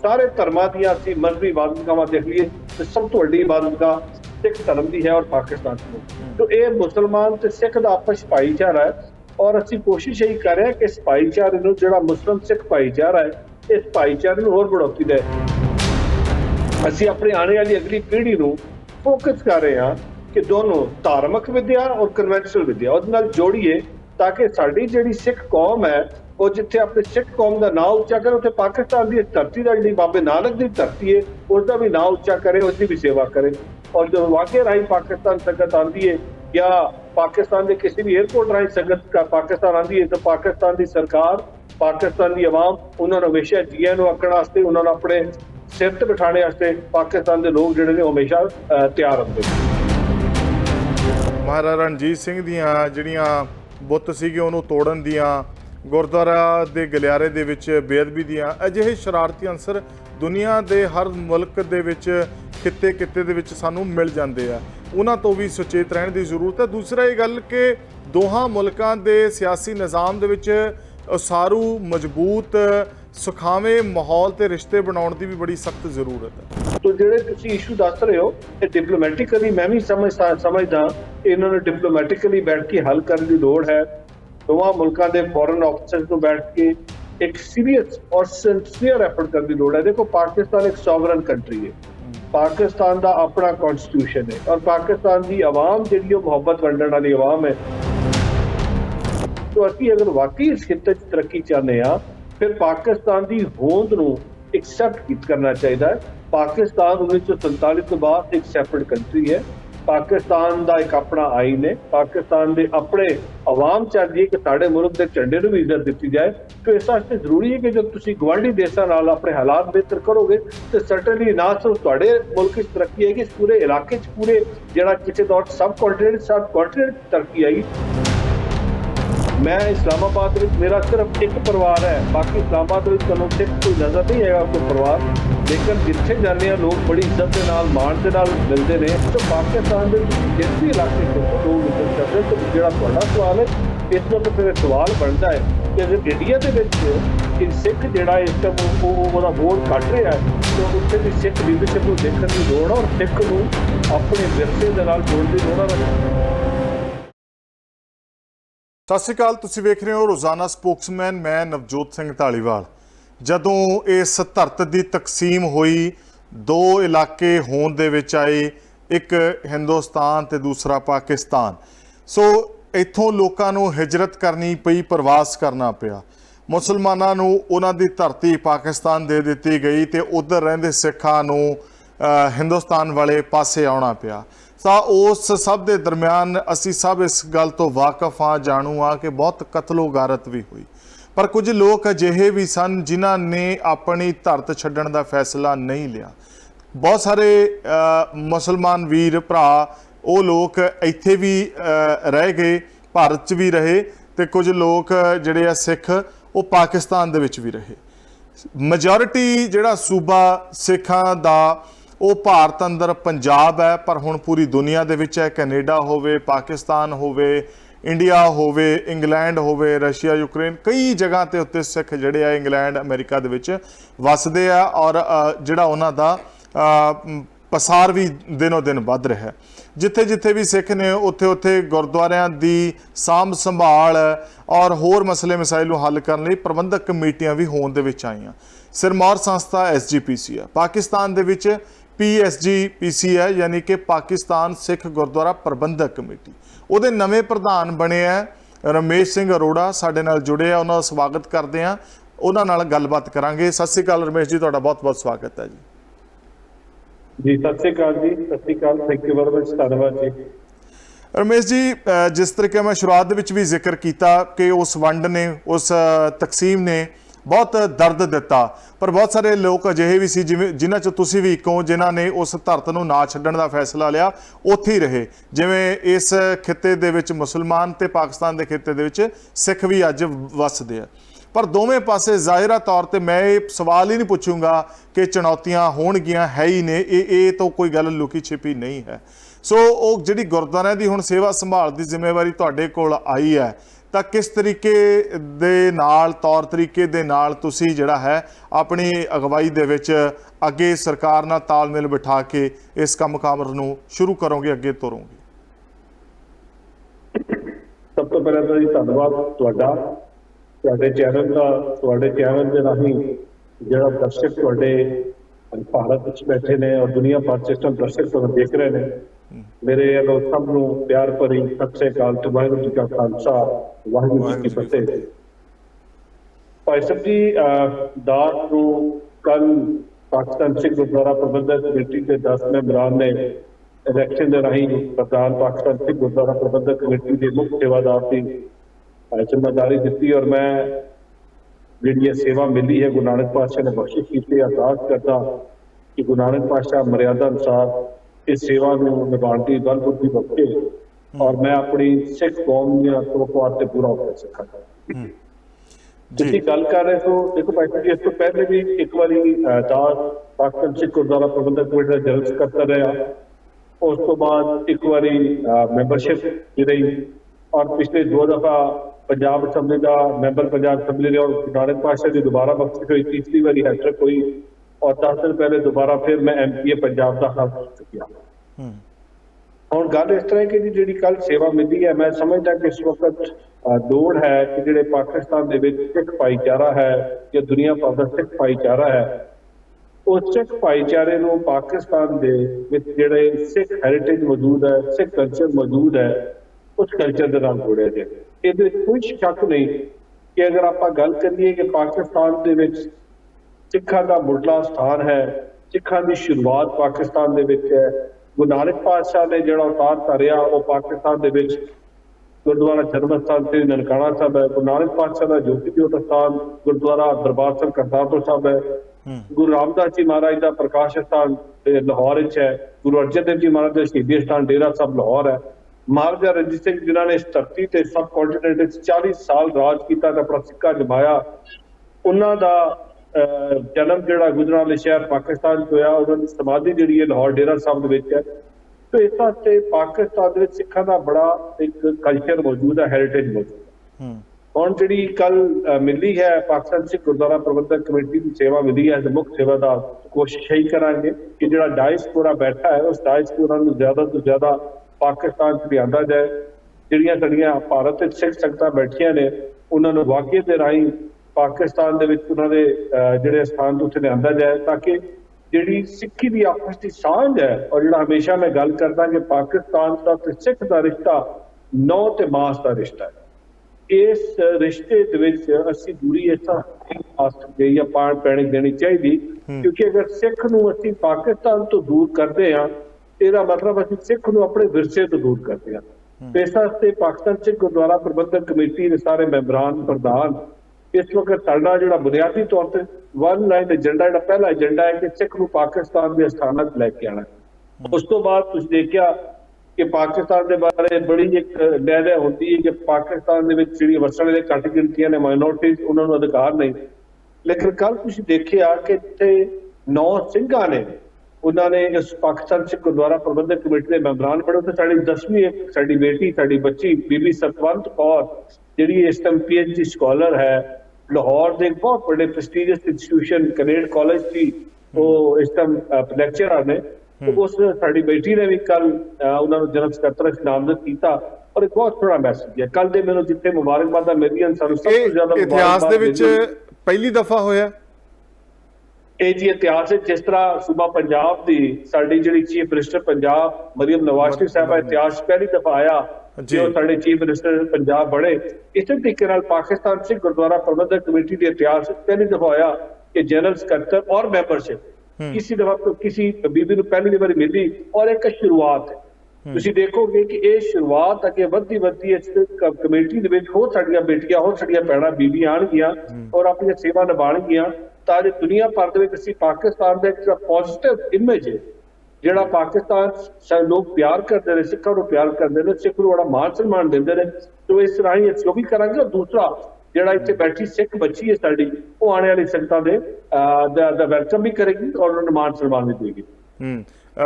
ਸਾਰੇ ਧਰਮਾਂ ਦੀਆਂ ਅਸੀਂ ਮਜ਼ਹਬੀ ਇਬਾਦਤਗਾਹਾਂ ਦੇਖ ਲਈਏ, ਤੇ ਸਭ ਤੋਂ ਵੱਡੀ ਇਬਾਦਤਗਾਹ ਸਿੱਖ ਧਰਮ ਦੀ ਹੈ ਔਰ ਪਾਕਿਸਤਾਨ ਦੀ ਹੈ। ਇਹ ਮੁਸਲਮਾਨ ਤੇ ਸਿੱਖ ਦਾ ਆਪਸ ਭਾਈਚਾਰਾ ਹੈ ਔਰ ਅਸੀਂ ਕੋਸ਼ਿਸ਼ ਇਹੀ ਕਰ ਰਹੇ ਹਾਂ ਕਿ ਇਸ ਭਾਈਚਾਰੇ ਨੂੰ, ਜਿਹੜਾ ਮੁਸਲਮ ਸਿੱਖ ਭਾਈਚਾਰਾ ਹੈ, ਇਸ ਭਾਈਚਾਰੇ ਨੂੰ ਹੋਰ ਬੜੋਤੀ ਦੇ ਅਸੀਂ ਆਪਣੀ ਆਉਣ ਵਾਲੀ ਅਗਲੀ ਪੀੜ੍ਹੀ ਨੂੰ ਫੋਕਸ ਕਰ ਰਹੇ ਹਾਂ ਕਿ ਦੋਨੋਂ ਧਾਰਮਿਕ ਵਿਦਿਆ ਔਰ ਕਨਵੈਨਸ਼ਨਲ ਵਿਦਿਆ, ਉਹਦੇ ਨਾਲ ਜੋੜੀਏ ਤਾਂ ਕਿ ਸਾਡੀ ਜਿਹੜੀ ਸਿੱਖ ਕੌਮ ਹੈ, ਉਹ ਜਿੱਥੇ ਆਪਣੇ ਸਿੱਖ ਕੌਮ ਦਾ ਨਾਮ ਉੱਚਾ ਕਰੇ, ਉੱਥੇ ਪਾਕਿਸਤਾਨ ਦੀ ਧਰਤੀ ਦਾ ਜਿਹੜੀ ਬਾਬੇ ਨਾਨਕ ਦੀ ਧਰਤੀ ਹੈ ਉਸ ਦਾ ਵੀ ਨਾਮ ਉੱਚਾ ਕਰੇ ਉਸ ਦੀ ਵੀ ਸੇਵਾ ਕਰੇ। ਔਰ ਜਦੋਂ ਵਾਕਿਆ ਰਾਹੀਂ ਪਾਕਿਸਤਾਨ ਸੰਗਤ ਆਉਂਦੀ ਹੈ ਜਾਂ ਪਾਕਿਸਤਾਨ ਦੇ ਕਿਸੇ ਵੀ 에ਅਰਪੋਰਟ ਰਾਹੀਂ ਸੰਗਤ ਪਾਕਿਸਤਾਨ ਆਉਂਦੀ ਹੈ, ਤਾਂ ਪਾਕਿਸਤਾਨ ਦੀ ਸਰਕਾਰ, ਪਾਕਿਸਤਾਨ ਦੀ ਆਵਾਮ, ਉਹਨਾਂ ਨੂੰ ਹਮੇਸ਼ਾ ਜੀਆਂ ਨੂੰ ਆਕਣ ਵਾਸਤੇ, ਉਹਨਾਂ ਨੂੰ ਆਪਣੇ ਸਿਰ ਤੇ ਬਿਠਾਣੇ ਵਾਸਤੇ ਪਾਕਿਸਤਾਨ ਦੇ ਲੋਕ ਜਿਹੜੇ ਨੇ, ਉਹ ਹਮੇਸ਼ਾ ਤਿਆਰ ਹੁੰਦੇ ਨੇ। ਮਹਾਰਾਜਾ ਰਣਜੀਤ ਸਿੰਘ ਦੀਆਂ ਜਿਹੜੀਆਂ ਬੁੱਤ ਸੀਗੇ, ਉਹਨੂੰ ਤੋੜਨ ਦੀਆਂ, ਗੁਰਦੁਆਰਾ ਦੇ ਗਲਿਆਰੇ ਦੇ ਵਿੱਚ ਬੇਅਦਬੀ ਦੀਆਂ, ਅਜਿਹੇ ਸ਼ਰਾਰਤੀ ਅੰਸਰ ਦੁਨੀਆ ਦੇ ਹਰ ਮੁਲਕ ਦੇ ਵਿੱਚ ਖਿੱਤੇ ਕਿੱਤੇ ਦੇ ਵਿੱਚ ਸਾਨੂੰ ਮਿਲ ਜਾਂਦੇ ਆ। ਉਹਨਾਂ ਤੋਂ ਵੀ ਸੁਚੇਤ ਰਹਿਣ ਦੀ ਜ਼ਰੂਰਤ ਹੈ। ਦੂਸਰਾ ਇਹ ਗੱਲ ਕਿ ਦੋਹਾਂ ਮੁਲਕਾਂ ਦੇ ਸਿਆਸੀ ਨਿਜ਼ਾਮ ਦੇ ਵਿੱਚ ਉਸਾਰੂ, ਮਜ਼ਬੂਤ ਸੁਖਾਵੇਂ ਮਾਹੌਲ ਤੇ ਰਿਸ਼ਤੇ ਬਣਾਉਣ ਦੀ ਵੀ ਬੜੀ ਸਖਤ ਜ਼ਰੂਰਤ ਹੈ। ਤੋ ਜਿਹੜੇ ਤੁਸੀਂ ਇਸ਼ੂ ਦੱਸ ਰਹੇ ਹੋ, ਇਹ ਡਿਪਲੋਮੈਟਿਕਲੀ ਮੈਂ ਵੀ ਸਮਝਦਾ ਸਮਝਦਾ, ਇਹਨਾਂ ਨੂੰ ਡਿਪਲੋਮੈਟਿਕਲੀ ਬੈਠ ਕੇ ਹੱਲ ਕਰਨ ਦੀ ਲੋੜ ਹੈ। ਦੋਵਾਂ ਮੁਲਕਾਂ ਦੇ ਫੋਰਨ ਆਫੀਸਰਸ ਨੂੰ ਬੈਠ ਕੇ ਇੱਕ ਸੀਰੀਅਸ ਔਰ ਸਿੰਸੀਅਰ ਐਫਰਟ ਕਰਨ ਦੀ ਲੋੜ ਹੈ। ਦੇਖੋ, ਪਾਕਿਸਤਾਨ ਇੱਕ ਸੋਵਰਨ ਕੰਟਰੀ ਹੈ। ਪਾਕਿਸਤਾਨ ਦਾ ਆਪਣਾ ਕਨਸਟੀਟਿਊਸ਼ਨ ਹੈ ਔਰ ਪਾਕਿਸਤਾਨ ਦੀ ਆਵਾਮ ਜਿਹੜੀ ਉਹ ਮੁਹੱਬਤ ਵੰਡਣ ਵਾਲੀ ਆਵਾਮ ਹੈ। ਤੋ ਅਸੀਂ ਅਗਰ ਵਾਕਈ ਇਸ ਖਿੱਤੇ 'ਚ ਤਰੱਕੀ ਚਾਹੁੰਦੇ ਆ ਫਿਰ ਪਾਕਿਸਤਾਨ ਦੀ ਹੋਂਦ ਨੂੰ ਐਕਸੈਪਟ ਕਰਨਾ ਚਾਹੀਦਾ ਹੈ। ਪਾਕਿਸਤਾਨ 1947 ਤੋਂ ਬਾਅਦ ਇੱਕ ਸੈਪਰੇਟ ਕੰਟਰੀ ਹੈ। ਪਾਕਿਸਤਾਨ ਦਾ ਇੱਕ ਆਪਣਾ ਆਈਨ ਹੈ। ਪਾਕਿਸਤਾਨ ਦੇ ਆਪਣੇ ਆਵਾਮ ਚਾਹਦੀ ਹੈ ਕਿ ਸਾਡੇ ਮੁਲਕ ਦੇ ਝੰਡੇ ਨੂੰ ਵੀ ਇੱਜ਼ਤ ਦਿੱਤੀ ਜਾਏ। ਤੇ ਇਸ ਵਾਸਤੇ ਜ਼ਰੂਰੀ ਹੈ ਕਿ ਜਦ ਤੁਸੀਂ ਗਵਾਂਢੀ ਦੇਸ਼ਾਂ ਨਾਲ ਆਪਣੇ ਹਾਲਾਤ ਬਿਹਤਰ ਕਰੋਗੇ, ਤੇ ਸਰਟਨਲੀ ਨਾ ਸਿਰਫ ਤੁਹਾਡੇ ਮੁਲਕ 'ਚ ਤਰੱਕੀ ਆਏਗੀ, ਇਸ ਪੂਰੇ ਇਲਾਕੇ 'ਚ ਪੂਰੇ ਜਿਹੜਾ ਕਿਸੇ ਦੌਰ 'ਚ ਸਬ ਕੰਟੀਨੈਂਟ ਸਬ ਕੰਟੀਨੈਂਟ ਤਰੱਕੀ ਆਏਗੀ। ਮੈਂ ਇਸਲਾਮਾਬਾਦ ਵਿੱਚ, ਮੇਰਾ ਸਿਰਫ ਇੱਕ ਪਰਿਵਾਰ ਹੈ। ਬਾਕੀ ਇਸਲਾਮਾਬਾਦ ਦੇ ਵਿੱਚ ਤੁਹਾਨੂੰ ਸਿੱਖ ਕੋਈ ਨਜ਼ਰ ਨਹੀਂ ਆਏਗਾ ਕੋਈ ਪਰਿਵਾਰ। ਲੇਕਿਨ ਜਿੱਥੇ ਜਾਂਦੇ ਆ, ਲੋਕ ਬੜੀ ਇੱਜ਼ਤ ਦੇ ਨਾਲ, ਮਾਣ ਦੇ ਨਾਲ ਮਿਲਦੇ ਨੇ। ਤੇ ਪਾਕਿਸਤਾਨ ਦੇ ਵਿੱਚ ਜਿਸ ਵੀ ਇਲਾਕੇ ਤੋਂ ਲੋਕ ਇੱਜ਼ਤ ਕਰਦੇ ਤੇ ਜਿਹੜਾ ਤੁਹਾਡਾ ਸਵਾਲ ਹੈ, ਇਸ ਤੋਂ ਫਿਰ ਸਵਾਲ ਬਣਦਾ ਹੈ ਕਿ ਅਗਰ ਇੰਡੀਆ ਦੇ ਵਿੱਚ ਕਿ ਸਿੱਖ ਜਿਹੜਾ ਇਸ ਟਾਈਮ ਉਹ ਉਹਦਾ ਵੋਟ ਕੱਢ ਰਿਹਾ ਹੈ, ਤਾਂ ਉੱਥੇ ਦੀ ਸਿੱਖ ਲੀਡਰਸ਼ਿਪ ਨੂੰ ਦੇਖਣ ਦੀ ਲੋੜ ਹੈ ਔਰ ਸਿੱਖ ਨੂੰ ਆਪਣੇ ਵਿਰਸੇ ਦੇ ਨਾਲ ਜੋੜਨ ਦੀ ਲੋੜ ਹੈ। ਸਤਿ ਸ਼੍ਰੀ ਅਕਾਲ, ਤੁਸੀਂ ਵੇਖ ਰਹੇ ਹੋ ਰੋਜ਼ਾਨਾ ਸਪੋਕਸਮੈਨ, ਮੈਂ ਨਵਜੋਤ ਸਿੰਘ ਢਾਲੀਵਾਲ। ਜਦੋਂ ਇਸ ਧਰਤ ਦੀ ਤਕਸੀਮ ਹੋਈ, ਦੋ ਇਲਾਕੇ ਹੋਣ ਦੇ ਵਿੱਚ ਆਏ, ਇੱਕ ਹਿੰਦੁਸਤਾਨ ਤੇ ਦੂਸਰਾ ਪਾਕਿਸਤਾਨ। ਸੋ ਇੱਥੋਂ ਲੋਕਾਂ ਨੂੰ ਹਿਜਰਤ ਕਰਨੀ ਪਈ, ਪ੍ਰਵਾਸ ਕਰਨਾ ਪਿਆ। ਮੁਸਲਮਾਨਾਂ ਨੂੰ ਉਹਨਾਂ ਦੀ ਧਰਤੀ ਪਾਕਿਸਤਾਨ ਦੇ ਦਿੱਤੀ ਗਈ ਤੇ ਉਧਰ ਰਹਿੰਦੇ ਸਿੱਖਾਂ ਨੂੰ ਹਿੰਦੁਸਤਾਨ ਵਾਲੇ ਪਾਸੇ ਆਉਣਾ ਪਿਆ। ਤਾਂ ਉਸ ਸਭ ਦੇ ਦਰਮਿਆਨ ਅਸੀਂ ਸਭ ਇਸ ਗੱਲ ਤੋਂ ਵਾਕਿਫ ਹਾਂ, ਜਾਣੂ ਹਾਂ ਕਿ ਬਹੁਤ ਕਤਲੋਗਾਰਤ ਵੀ ਹੋਈ। ਪਰ ਕੁਝ ਲੋਕ ਅਜਿਹੇ ਵੀ ਸਨ ਜਿਨ੍ਹਾਂ ਨੇ ਆਪਣੀ ਧਰਤ ਛੱਡਣ ਦਾ ਫੈਸਲਾ ਨਹੀਂ ਲਿਆ। ਬਹੁਤ ਸਾਰੇ ਮੁਸਲਮਾਨ ਵੀਰ ਭਰਾ, ਉਹ ਲੋਕ ਇੱਥੇ ਵੀ ਰਹਿ ਗਏ, ਭਾਰਤ 'ਚ ਵੀ ਰਹੇ ਤੇ ਕੁਝ ਲੋਕ ਜਿਹੜੇ ਆ ਸਿੱਖ, ਉਹ ਪਾਕਿਸਤਾਨ ਦੇ ਵਿੱਚ ਵੀ ਰਹੇ। ਮੈਜੋਰਿਟੀ ਜਿਹੜਾ ਸੂਬਾ ਸਿੱਖਾਂ ਦਾ ਉਹ ਭਾਰਤ ਅੰਦਰ ਪੰਜਾਬ ਹੈ, ਪਰ ਹੁਣ ਪੂਰੀ ਦੁਨੀਆ ਦੇ ਵਿੱਚ ਹੈ। ਕੈਨੇਡਾ ਹੋਵੇ, ਪਾਕਿਸਤਾਨ ਹੋਵੇ, ਇੰਡੀਆ ਹੋਵੇ, ਇੰਗਲੈਂਡ ਹੋਵੇ, ਰਸ਼ੀਆ, ਯੂਕਰੇਨ, ਕਈ ਜਗ੍ਹਾ ਤੇ ਉੱਤੇ ਸਿੱਖ ਜਿਹੜੇ ਆ ਇੰਗਲੈਂਡ, ਅਮਰੀਕਾ ਦੇ ਵਿੱਚ ਵੱਸਦੇ ਆ ਔਰ ਜਿਹੜਾ ਉਹਨਾਂ ਦਾ ਪਸਾਰ ਵੀ ਦਿਨੋ ਦਿਨ ਵੱਧ ਰਿਹਾ ਹੈ। ਜਿੱਥੇ ਜਿੱਥੇ ਵੀ ਸਿੱਖ ਨੇ, ਉੱਥੇ ਉੱਥੇ ਗੁਰਦੁਆਰਿਆਂ ਦੀ ਸਾਂਭ ਸੰਭਾਲ ਔਰ ਹੋਰ ਮਸਲੇ ਮਸਾਇਲ ਨੂੰ ਹੱਲ ਕਰਨ ਲਈ ਪ੍ਰਬੰਧਕ ਕਮੇਟੀਆਂ ਵੀ ਹੋਣ ਦੇ ਵਿੱਚ ਆਈਆਂ। ਸਿਰਮੌਰ ਸੰਸਥਾ ਐਸਜੀਪੀਸੀ ਆ ਪਾਕਿਸਤਾਨ ਦੇ ਵਿੱਚ ਪੀਐਸਜੀਪੀਸੀ ਹੈ ਯਾਨੀ ਕਿ ਪਾਕਿਸਤਾਨ ਸਿੱਖ ਗੁਰਦੁਆਰਾ ਪ੍ਰਬੰਧਕ ਕਮੇਟੀ। ਉਹਦੇ ਨਵੇਂ ਪ੍ਰਧਾਨ ਬਣੇ ਆ ਰਮੇਸ਼ ਸਿੰਘ ਅਰੋੜਾ ਸਾਡੇ ਨਾਲ ਜੁੜੇ ਆ ਉਹਨਾਂ ਦਾ ਸਵਾਗਤ ਕਰਦੇ ਆ। ਉਹਨਾਂ ਨਾਲ ਗੱਲਬਾਤ ਕਰਾਂਗੇ। ਸਤਿ ਸ਼੍ਰੀ ਅਕਾਲ ਰਮੇਸ਼ ਜੀ ਤੁਹਾਡਾ ਬਹੁਤ-ਬਹੁਤ ਸਵਾਗਤ ਹੈ ਜੀ। ਜੀ ਸਤਿ Sri Akal ji. Sat Sri Akal thank you very much ਧੰਨਵਾਦ ਜੀ। ਰਮੇਸ਼ ਜੀ ਜਿਸ ਤਰੀਕੇ ਮੈਂ ਸ਼ੁਰੂਆਤ ਦੇ ਵਿੱਚ ਵੀ ਜ਼ਿਕਰ ਕੀਤਾ ਕਿ ਉਸ ਵੰਡ ਨੇ ਉਸ ਤਕਸੀਮ ਨੇ ਬਹੁਤ ਦਰਦ ਦਿੱਤਾ। ਪਰ ਬਹੁਤ ਸਾਰੇ ਲੋਕ ਅਜਿਹੇ ਵੀ ਸੀ ਜਿਵੇਂ ਜਿਨ੍ਹਾਂ 'ਚੋਂ ਤੁਸੀਂ ਵੀ ਇੱਕ ਜਿਨ੍ਹਾਂ ਨੇ ਉਸ ਧਰਤ ਨੂੰ ਨਾ ਛੱਡਣ ਦਾ ਫੈਸਲਾ ਲਿਆ, ਉੱਥੇ ਹੀ ਰਹੇ। ਜਿਵੇਂ ਇਸ ਖਿੱਤੇ ਦੇ ਵਿੱਚ ਮੁਸਲਮਾਨ ਤੇ ਪਾਕਿਸਤਾਨ ਦੇ ਖਿੱਤੇ ਦੇ ਵਿੱਚ ਸਿੱਖ ਵੀ ਅੱਜ ਵਸਦੇ ਆ। ਪਰ ਦੋਵੇਂ ਪਾਸੇ ਜ਼ਾਹਿਰਾ ਤੌਰ ਤੇ ਮੈਂ ਇਹ ਸਵਾਲ ਹੀ ਨਹੀਂ ਪੁੱਛੂੰਗਾ ਕਿ ਚੁਣੌਤੀਆਂ ਹੋਣਗੀਆਂ ਹੈ ਹੀ ਨੇ, ਇਹ ਇਹ ਤਾਂ ਕੋਈ ਗੱਲ ਲੁਕੀ ਛਿਪੀ ਨਹੀਂ ਹੈ। ਸੋ ਉਹ ਜਿਹੜੀ ਗੁਰਦੁਆਰਿਆਂ ਦੀ ਹੁਣ ਸੇਵਾ ਸੰਭਾਲ ਦੀ ਜ਼ਿੰਮੇਵਾਰੀ ਤੁਹਾਡੇ ਕੋਲ ਆਈ ਹੈ ਤਾਂ ਕਿਸ ਤਰੀਕੇ ਦੇ ਨਾਲ, ਤੌਰ ਤਰੀਕੇ ਦੇ ਨਾਲ ਤੁਸੀਂ ਜਿਹੜਾ ਹੈ ਆਪਣੀ ਅਗਵਾਈ ਦੇ ਵਿੱਚ ਅੱਗੇ ਸਰਕਾਰ ਨਾਲ ਤਾਲਮੇਲ ਬਿਠਾ ਕੇ ਇਸ ਕੰਮ ਕਾਮਰ ਨੂੰ ਸ਼ੁਰੂ ਕਰੋਗੇ, ਅੱਗੇ ਤੋਰੋਗੇ? ਸਭ ਤੋਂ ਪਹਿਲਾਂ ਤਾਂ ਜੀ ਧੰਨਵਾਦ ਤੁਹਾਡਾ। ਤੁਹਾਡੇ ਚੈਨਲ ਦਾ, ਤੁਹਾਡੇ ਚੈਨਲ ਦੇ ਰਾਹੀਂ ਜਿਹੜਾ ਦਰਸ਼ਕ ਤੁਹਾਡੇ ਭਾਰਤ ਵਿੱਚ ਬੈਠੇ ਨੇ ਔਰ ਦੁਨੀਆ ਭਰ ਚ ਇਸ ਟਾਈਮ ਦਰਸ਼ਕ ਤੁਹਾਨੂੰ ਦੇਖ ਰਹੇ ਨੇ ਮੇਰੇ ਵੱਲੋਂ ਸਭ ਨੂੰ ਪਿਆਰ ਭਰੀ ਸਤਿ ਸ੍ਰੀ ਅਕਾਲ ਤੇ ਵਾਹਿਗੁਰੂ ਜੀ ਕਾ ਖਾਲਸਾ ਵਾਹਿਗੁਰੂ ਜੀ ਕੀ ਫਤਿਹ। ਭਾਈ ਸਾਹਿਬ ਜੀ ਦਾਸ ਨੂੰ ਕੱਲ ਪਾਕਿਸਤਾਨ ਸਿੱਖ ਗੁਰਦੁਆਰਾ ਪ੍ਰਬੰਧਕ ਕਮੇਟੀ ਦੇ 10 ਮੈਂਬਰਾਂ ਨੇ ਇਲੈਕਸ਼ਨ ਦੇ ਰਾਹੀਂ ਪ੍ਰਧਾਨ ਪਾਕਿਸਤਾਨ ਸਿੱਖ ਗੁਰਦੁਆਰਾ ਪ੍ਰਬੰਧਕ ਕਮੇਟੀ ਦੇ ਮੁੱਖ ਸੇਵਾਦਾਰ ਦੀ ਜ਼ਿੰਮੇਵਾਰੀ ਦਿੱਤੀ ਔਰ ਮੈਂ ਜਿਹੜੀ ਇਹ ਸੇਵਾ ਮਿਲੀ ਹੈ ਗੁਰੂ ਨਾਨਕ ਪਾਤਸ਼ਾਹ ਨੇ ਬਖਸ਼ਿਸ਼ ਕੀਤੀ ਅਰਦਾਸ ਕਰਦਾ ਕਿ ਗੁਰੂ ਨਾਨਕ ਪਾਤਸ਼ਾਹ ਮਰਿਆਦਾ ਅਨੁਸਾਰ ਇਸ ਸੇਵਾ ਨੂੰ ਨਿਭਾਉਣ ਦੀ ਬਲ ਬੁੱਧੀ ਬਖਸ਼ੇ ਔਰ ਮੈਂ ਆਪਣੀ ਸਿੱਖ ਕੌਮ ਦੀਆਂ ਤੋਪਾਰ ਤੇ ਪੂਰਾ ਉਤਰ ਸਕਾਂ ਤੁਸੀਂ ਗੱਲ ਕਰ ਰਹੇ ਹੋ ਦੇਖੋ ਭਾਈ ਜੀ ਇਸ ਤੋਂ ਪਹਿਲੇ ਵੀ ਇੱਕ ਵਾਰੀ ਦਾਸ ਪਾਕਿਸਤਾਨ ਸਿੱਖ ਗੁਰਦੁਆਰਾ ਪ੍ਰਬੰਧਕ ਕਮੇਟੀ ਦਾ ਜਨਰਲ ਸਕੱਤਰ ਰਿਹਾ। ਉਸ ਤੋਂ ਬਾਅਦ ਇੱਕ ਵਾਰੀ ਮੈਂਬਰਸ਼ਿਪ ਜਿਹੜੀ ਔਰ ਪਿਛਲੇ ਦੋ ਦਫਾ ਪੰਜਾਬ ਅਸੈਂਬਲੀ ਦਾ ਮੈਂਬਰ ਪੰਜਾਬ ਅਸੈਂਬਲੀ ਦੇ ਔਰ ਨਾਨਕ ਪਾਤਸ਼ਾਹ ਦੀ ਦੁਬਾਰਾ ਬਖਸ਼ਿਸ਼ ਹੋਈ। ਤੀਸਰੀ ਵਾਰੀ ਹੈਟ੍ਰਿਕ ਹੋਈ। ਔਰ 10 ਦਿਨ ਪਹਿਲੇ ਦੁਬਾਰਾ ਫਿਰ ਮੈਂ ਐਮਪੀ ਪੰਜਾਬ ਦਾ ਹੱਕ ਚੁੱਕਿਆ ਹੂੰ ਹੁਣ ਗੱਲ ਇਸ ਤਰ੍ਹਾਂ ਹੈ ਕਿ ਜਿਹੜੀ ਕੱਲ ਸੇਵਾ ਮਿਲੀ ਹੈ ਮੈਂ ਸਮਝਦਾ ਕਿ ਇਸ ਵਕਤ ਲੋੜ ਹੈ ਕਿ ਜਿਹੜੇ ਪਾਕਿਸਤਾਨ ਦੇ ਵਿੱਚ ਸਿੱਖ ਭਾਈਚਾਰਾ ਹੈ ਜਾਂ ਦੁਨੀਆ ਭਰ ਦਾ ਸਿੱਖ ਭਾਈਚਾਰਾ ਹੈ ਉਹ ਸਿੱਖ ਭਾਈਚਾਰੇ ਨੂੰ ਪਾਕਿਸਤਾਨ ਦੇ ਵਿੱਚ ਜਿਹੜੇ ਸਿੱਖ ਹੈਰੀਟੇਜ ਮੌਜੂਦ ਹੈ ਸਿੱਖ ਕਲਚਰ ਮੌਜੂਦ ਹੈ ਉਸ ਕਲਚਰ ਦੇ ਨਾਲ ਜੋੜਿਆ ਜਾਏ ਇਹਦੇ ਵਿੱਚ ਕੋਈ ਸ਼ੱਕ ਨਹੀਂ ਕਿ ਅਗਰ ਆਪਾਂ ਗੱਲ ਕਰੀਏ ਕਿ ਪਾਕਿਸਤਾਨ ਦੇ ਵਿੱਚ ਸਿੱਖਾਂ ਦਾ ਮੁੱਢਲਾ ਸਥਾਨ ਹੈ ਸਿੱਖਾਂ ਦੀ ਸ਼ੁਰੂਆਤ ਪਾਕਿਸਤਾਨ ਦੇ ਵਿੱਚ ਹੈ। ਗੁਰੂ ਨਾਨਕ ਪਾਤਸ਼ਾਹ ਨੇ ਜਿਹੜਾ ਅਵਤਾਰ ਧਾਰਿਆ ਉਹ ਪਾਕਿਸਤਾਨ ਦੇ ਵਿੱਚ ਗੁਰਦੁਆਰਾ ਜਨਮ ਸਥਾਨ ਤੇ ਨਨਕਾਣਾ ਸਾਹਿਬ ਹੈ। ਗੁਰੂ ਨਾਨਕ ਪਾਤਸ਼ਾਹ ਦਾ ਜੋਤੀ ਜੋਤ ਸਥਾਨ ਗੁਰਦੁਆਰਾ ਦਰਬਾਰ ਸਾਹਿਬ ਕਰਤਾਰਪੁਰ ਸਾਹਿਬ ਹੈ। ਗੁਰੂ ਰਾਮਦਾਸ ਜੀ ਮਹਾਰਾਜ ਦਾ ਪ੍ਰਕਾਸ਼ ਸਥਾਨ ਤੇ ਲਾਹੌਰ ਵਿੱਚ ਹੈ। ਗੁਰੂ ਅਰਜਨ ਦੇਵ ਜੀ ਮਹਾਰਾਜ ਦਾ ਸ਼ਹੀਦੀ ਸਥਾਨ ਡੇਰਾ ਸਾਹਿਬ ਲਾਹੌਰ ਹੈ। ਮਹਾਰਾਜਾ ਰਣਜੀਤ ਸਿੰਘ ਜਿਨ੍ਹਾਂ ਨੇ ਇਸ ਧਰਤੀ ਤੇ ਸਬ ਕੰਟੀਨੈਂਟ ਵਿੱਚ 40 ਸਾਲ ਰਾਜ ਕੀਤਾ ਤੇ ਆਪਣਾ ਸਿੱਕਾ ਜਮਾਇਆ ਉਹਨਾਂ ਦਾ ਜਨਮ ਜਿਹੜਾ ਗੁਜਰਾਂ ਵਾਲੇ ਸ਼ਹਿਰ ਪਾਕਿਸਤਾਨ 'ਚ ਹੋਇਆ ਉਹਨਾਂ ਦੀ ਸਮਾਧੀ ਜਿਹੜੀ ਹੈ ਲਾਹੌਰ ਡੇਰਾ ਸਾਹਿਬ ਦੇ ਵਿੱਚ ਹੈ। ਤੇ ਇਸ ਵਾਸਤੇ ਪਾਕਿਸਤਾਨ ਦੇ ਵਿੱਚ ਸਿੱਖਾਂ ਦਾ ਬੜਾ ਇੱਕ ਕਲਚਰ ਮੌਜੂਦ ਹੈ ਹੈਰੀਟੇਜ ਮੌਜੂਦ ਹੈ। ਹੁਣ ਜਿਹੜੀ ਕੱਲ ਮਿਲੀ ਹੈ ਪਾਕਿਸਤਾਨ ਸਿੱਖ ਗੁਰਦੁਆਰਾ ਪ੍ਰਬੰਧਕ ਕਮੇਟੀ ਦੀ ਸੇਵਾ ਮਿਲੀ ਹੈ ਮੁੱਖ ਸੇਵਾਦਾਰ ਕੋਸ਼ਿਸ਼ ਹੀ ਕਰਾਂਗੇ ਕਿ ਜਿਹੜਾ ਡਾਇਸਪੋਰਾ ਬੈਠਾ ਹੈ ਉਸ ਡਾਇਸਪੋਰਾ ਨੂੰ ਜ਼ਿਆਦਾ ਤੋਂ ਜ਼ਿਆਦਾ ਪਾਕਿਸਤਾਨ 'ਚ ਲਿਆਂਦਾ ਜਾਏ। ਜਿਹੜੀਆਂ ਸਾਡੀਆਂ ਭਾਰਤ ਵਿੱਚ ਸਿੱਖ ਸੰਗਤਾਂ ਬੈਠੀਆਂ ਨੇ ਉਹਨਾਂ ਨੂੰ ਵਾਕਈ ਦੇ ਰਾਹੀਂ ਪਾਕਿਸਤਾਨ ਦੇ ਵਿੱਚ ਉਹਨਾਂ ਦੇ ਜਿਹੜੇ ਸਥਾਨ ਤੋਂ ਉੱਥੇ ਲਿਆਂਦਾ ਜਾਏ ਤਾਂ ਕਿ ਜਿਹੜੀ ਸਿੱਖੀ ਦੀ ਆਪਸ ਦੀ ਸਾਂਝ ਹੈ ਔਰ ਜਿਹੜਾ ਹਮੇਸ਼ਾ ਮੈਂ ਗੱਲ ਕਰਦਾ ਕਿ ਪਾਕਿਸਤਾਨ ਦਾ ਤੇ ਸਿੱਖ ਦਾ ਰਿਸ਼ਤਾ ਨੌ ਤੇ ਮਾਸ ਦਾ ਰਿਸ਼ਤਾ ਹੈ। ਇਸ ਰਿਸ਼ਤੇ ਦੇ ਵਿੱਚ ਅਸੀਂ ਦੂਰੀ ਇਸ ਤਰ੍ਹਾਂ ਨਹੀਂ ਸਕਦੇ ਜਾਂ ਪਾਣ ਪੈਣੀ ਦੇਣੀ ਚਾਹੀਦੀ। ਕਿਉਂਕਿ ਅਗਰ ਸਿੱਖ ਨੂੰ ਅਸੀਂ ਪਾਕਿਸਤਾਨ ਤੋਂ ਦੂਰ ਕਰਦੇ ਹਾਂ ਇਹਦਾ ਮਤਲਬ ਅਸੀਂ ਸਿੱਖ ਨੂੰ ਆਪਣੇ ਵਿਰਸੇ ਤੋਂ ਦੂਰ ਕਰਦੇ ਹਾਂ। ਇਸ ਵਾਸਤੇ ਪਾਕਿਸਤਾਨ ਸਿੱਖ ਗੁਰਦੁਆਰਾ ਪ੍ਰਬੰਧਕ ਕਮੇਟੀ ਦੇ ਸਾਰੇ ਮੈਂਬਰਾਂ ਪ੍ਰਧਾਨ ਇਸ ਵਕਤ ਸਾਡਾ ਜਿਹੜਾ ਬੁਨਿਆਦੀ ਤੌਰ ਤੇ ਵਨ ਲਾਈਨ ਏਜੰਡਾ ਜਿਹੜਾ ਪਹਿਲਾ ਏਜੰਡਾ ਹੈ ਕਿ ਸਿੱਖ ਨੂੰ ਪਾਕਿਸਤਾਨ ਦੇ ਸਥਾਨਾਂ 'ਤੇ ਲੈ ਕੇ ਆਉਣਾ ਉਸ ਤੋਂ ਬਾਅਦ ਤੁਸੀਂ ਦੇਖਿਆ ਕਿ ਪਾਕਿਸਤਾਨ ਦੇ ਬਾਰੇ ਬੜੀ ਇੱਕ ਲਹਿਰ ਹੁੰਦੀ ਹੈ ਕਿ ਪਾਕਿਸਤਾਨ ਦੇ ਵਿੱਚ ਜਿਹੜੀ ਵਸਣ ਦੇ ਘੱਟ ਗਿਣਤੀਆਂ ਨੇ ਮਾਈਨੋਰਟੀਜ਼ ਉਹਨਾਂ ਨੂੰ ਅਧਿਕਾਰ ਨਹੀਂ। ਲੇਕਿਨ ਕੱਲ ਤੁਸੀਂ ਦੇਖਿਆ ਕਿ ਇੱਥੇ ਨੌ ਸਿੰਘਾਂ ਨੇ, ਉਹਨਾਂ ਨੇ ਇਸ ਪਾਕਿਸਤਾਨ ਸਿੱਖ ਗੁਰਦੁਆਰਾ ਪ੍ਰਬੰਧਕ ਕਮੇਟੀ ਦੇ ਮੈਂਬਰਾਂ ਬਣੇ ਤੇ ਸਾਡੀ 10ਵੀਂ ਸਾਡੀ ਬੇਟੀ, ਸਾਡੀ ਬੱਚੀ ਬੀਬੀ ਸਤਵੰਤ ਕੌਰ, ਜਿਹੜੀ ਇਸ ਟਾਈਮ ਪੀਐਚਡੀ ਸਕਾਲਰ ਹੈ ਲਾਹੌਰ ਦੇ ਬਹੁਤ ਵੱਡੇ ਪ੍ਰੈਸਟੀਜੀਅਸ ਇੰਸਟੀਟਿਊਸ਼ਨ ਕੈਨੇਡ ਕਾਲਜ ਦੀ ਉਹ ਇਸ ਟਾਈਮ ਲੈਕਚਰਰ ਨੇ। ਉਸ ਸਾਡੀ ਬੇਟੀ ਨੇ ਵੀ ਕੱਲ ਉਹਨਾਂ ਨੂੰ ਜਨਰਲ ਸਕੱਤਰ ਨਾਮਜ਼ਦ ਕੀਤਾ ਔਰ ਇੱਕ ਬਹੁਤ ਥੋੜਾ ਮੈਸੇਜ ਹੈ। ਕੱਲ ਦੇ ਮੈਨੂੰ ਜਿੱਥੇ ਮੁਬਾਰਕਬਾਦਾਂ ਮਿਲੀਆਂ ਸਾਨੂੰ ਸਭ ਤੋਂ ਜ਼ਿਆਦਾ ਇਤਿਹਾਸ ਦੇ ਵਿੱਚ। ਪਹਿਲੀ ਦਫਾ ਹੋਇਆ? ਇਹ ਜੀ ਇਤਿਹਾਸ ਵਿੱਚ ਜਿਸ ਤਰ੍ਹਾਂ ਸੂਬਾ ਪੰਜਾਬ ਦੀ ਸਾਡੀ ਜਿਹੜੀ ਚੀਫ ਮਿਨਿਸਟਰ ਪੰਜਾਬ ਮਰੀਮ ਨਵਾਜ਼ ਸ਼ਰੀਫ ਸਾਹਿਬਾ ਇਤਿਹਾਸ ਪਹਿਲੀ ਦਫਾ ਆਇਆ। ਜੀ। ਸਾਡੇ ਚੀਫ ਮਿਨਿਸਟਰ ਪੰਜਾਬ ਬਣੇ ਇਸੇ ਤਰੀਕੇ ਨਾਲ ਪਾਕਿਸਤਾਨ ਸਿੱਖ ਗੁਰਦੁਆਰਾ ਪ੍ਰਬੰਧਕ ਕਮੇਟੀ ਦੇ ਇਤਿਹਾਸ ਵਿੱਚ ਪਹਿਲੀ ਦਫਾ ਹੋਇਆ ਕਿ ਜਨਰਲ ਸਕੱਤਰ ਔਰ ਮੈਂਬਰਸ਼ਿਪ ਕਿਸੇ ਦਫਾ ਕਿਸੇ ਬੀਬੀ ਨੂੰ ਪਹਿਲੀ ਵਾਰੀ ਮਿਲੀ ਔਰ ਇੱਕ ਸ਼ੁਰੂਆਤ ਹੈ। ਤੁਸੀਂ ਦੇਖੋਗੇ ਕਿ ਇਹ ਸ਼ੁਰੂਆਤ ਅੱਗੇ ਵੱਧਦੀ ਵੱਧਦੀ ਇਸ ਕਮੇਟੀ ਦੇ ਵਿੱਚ ਹੋਰ ਸਾਡੀਆਂ ਬੇਟੀਆਂ ਹੋਰ ਸਾਡੀਆਂ ਭੈਣਾਂ ਬੀਬੀਆਂ ਆਣਗੀਆਂ ਔਰ ਆਪਣੀ ਸੇਵਾ ਨਿਭਾਉਣਗੀਆਂ। ਤਾਂ ਜੋ ਦੁਨੀਆ ਭਰ ਦੇ ਵਿੱਚ ਅਸੀਂ ਪਾਕਿਸਤਾਨ ਦਾ ਇੱਕ ਪੋਜ਼ਿਟਿਵ ਇਮੇਜ ਹੈ। ਜਿਹੜਾ ਪਾਕਿਸਤਾਨ ਸ ਲੋਕ ਪਿਆਰ ਕਰਦੇ ਨੇ ਸਿੱਖਾਂ ਨੂੰ ਪਿਆਰ ਕਰਦੇ ਨੇ ਸਿੱਖ ਨੂੰ ਬੜਾ ਮਾਨ ਸਨਮਾਨ ਦਿੰਦੇ ਨੇ ਤੋਂ ਇਸ ਤਰ੍ਹਾਂ ਅਸੀਂ ਉਹ ਵੀ ਕਰਾਂਗੇ। ਦੂਸਰਾ ਜਿਹੜਾ ਇੱਥੇ ਬੈਠੀ ਸਿੱਖ ਬੱਚੀ ਹੈ ਸਾਡੀ ਉਹ ਆਉਣ ਵਾਲੀ ਸੰਗਤਾਂ ਦੇ ਦਾ ਵੈਲਕਮ ਵੀ ਕਰੇਗੀ ਔਰ ਉਹਨਾਂ ਨੂੰ ਮਾਨ ਸਨਮਾਨ ਵੀ ਦੇਗੀ ਹੂੰ।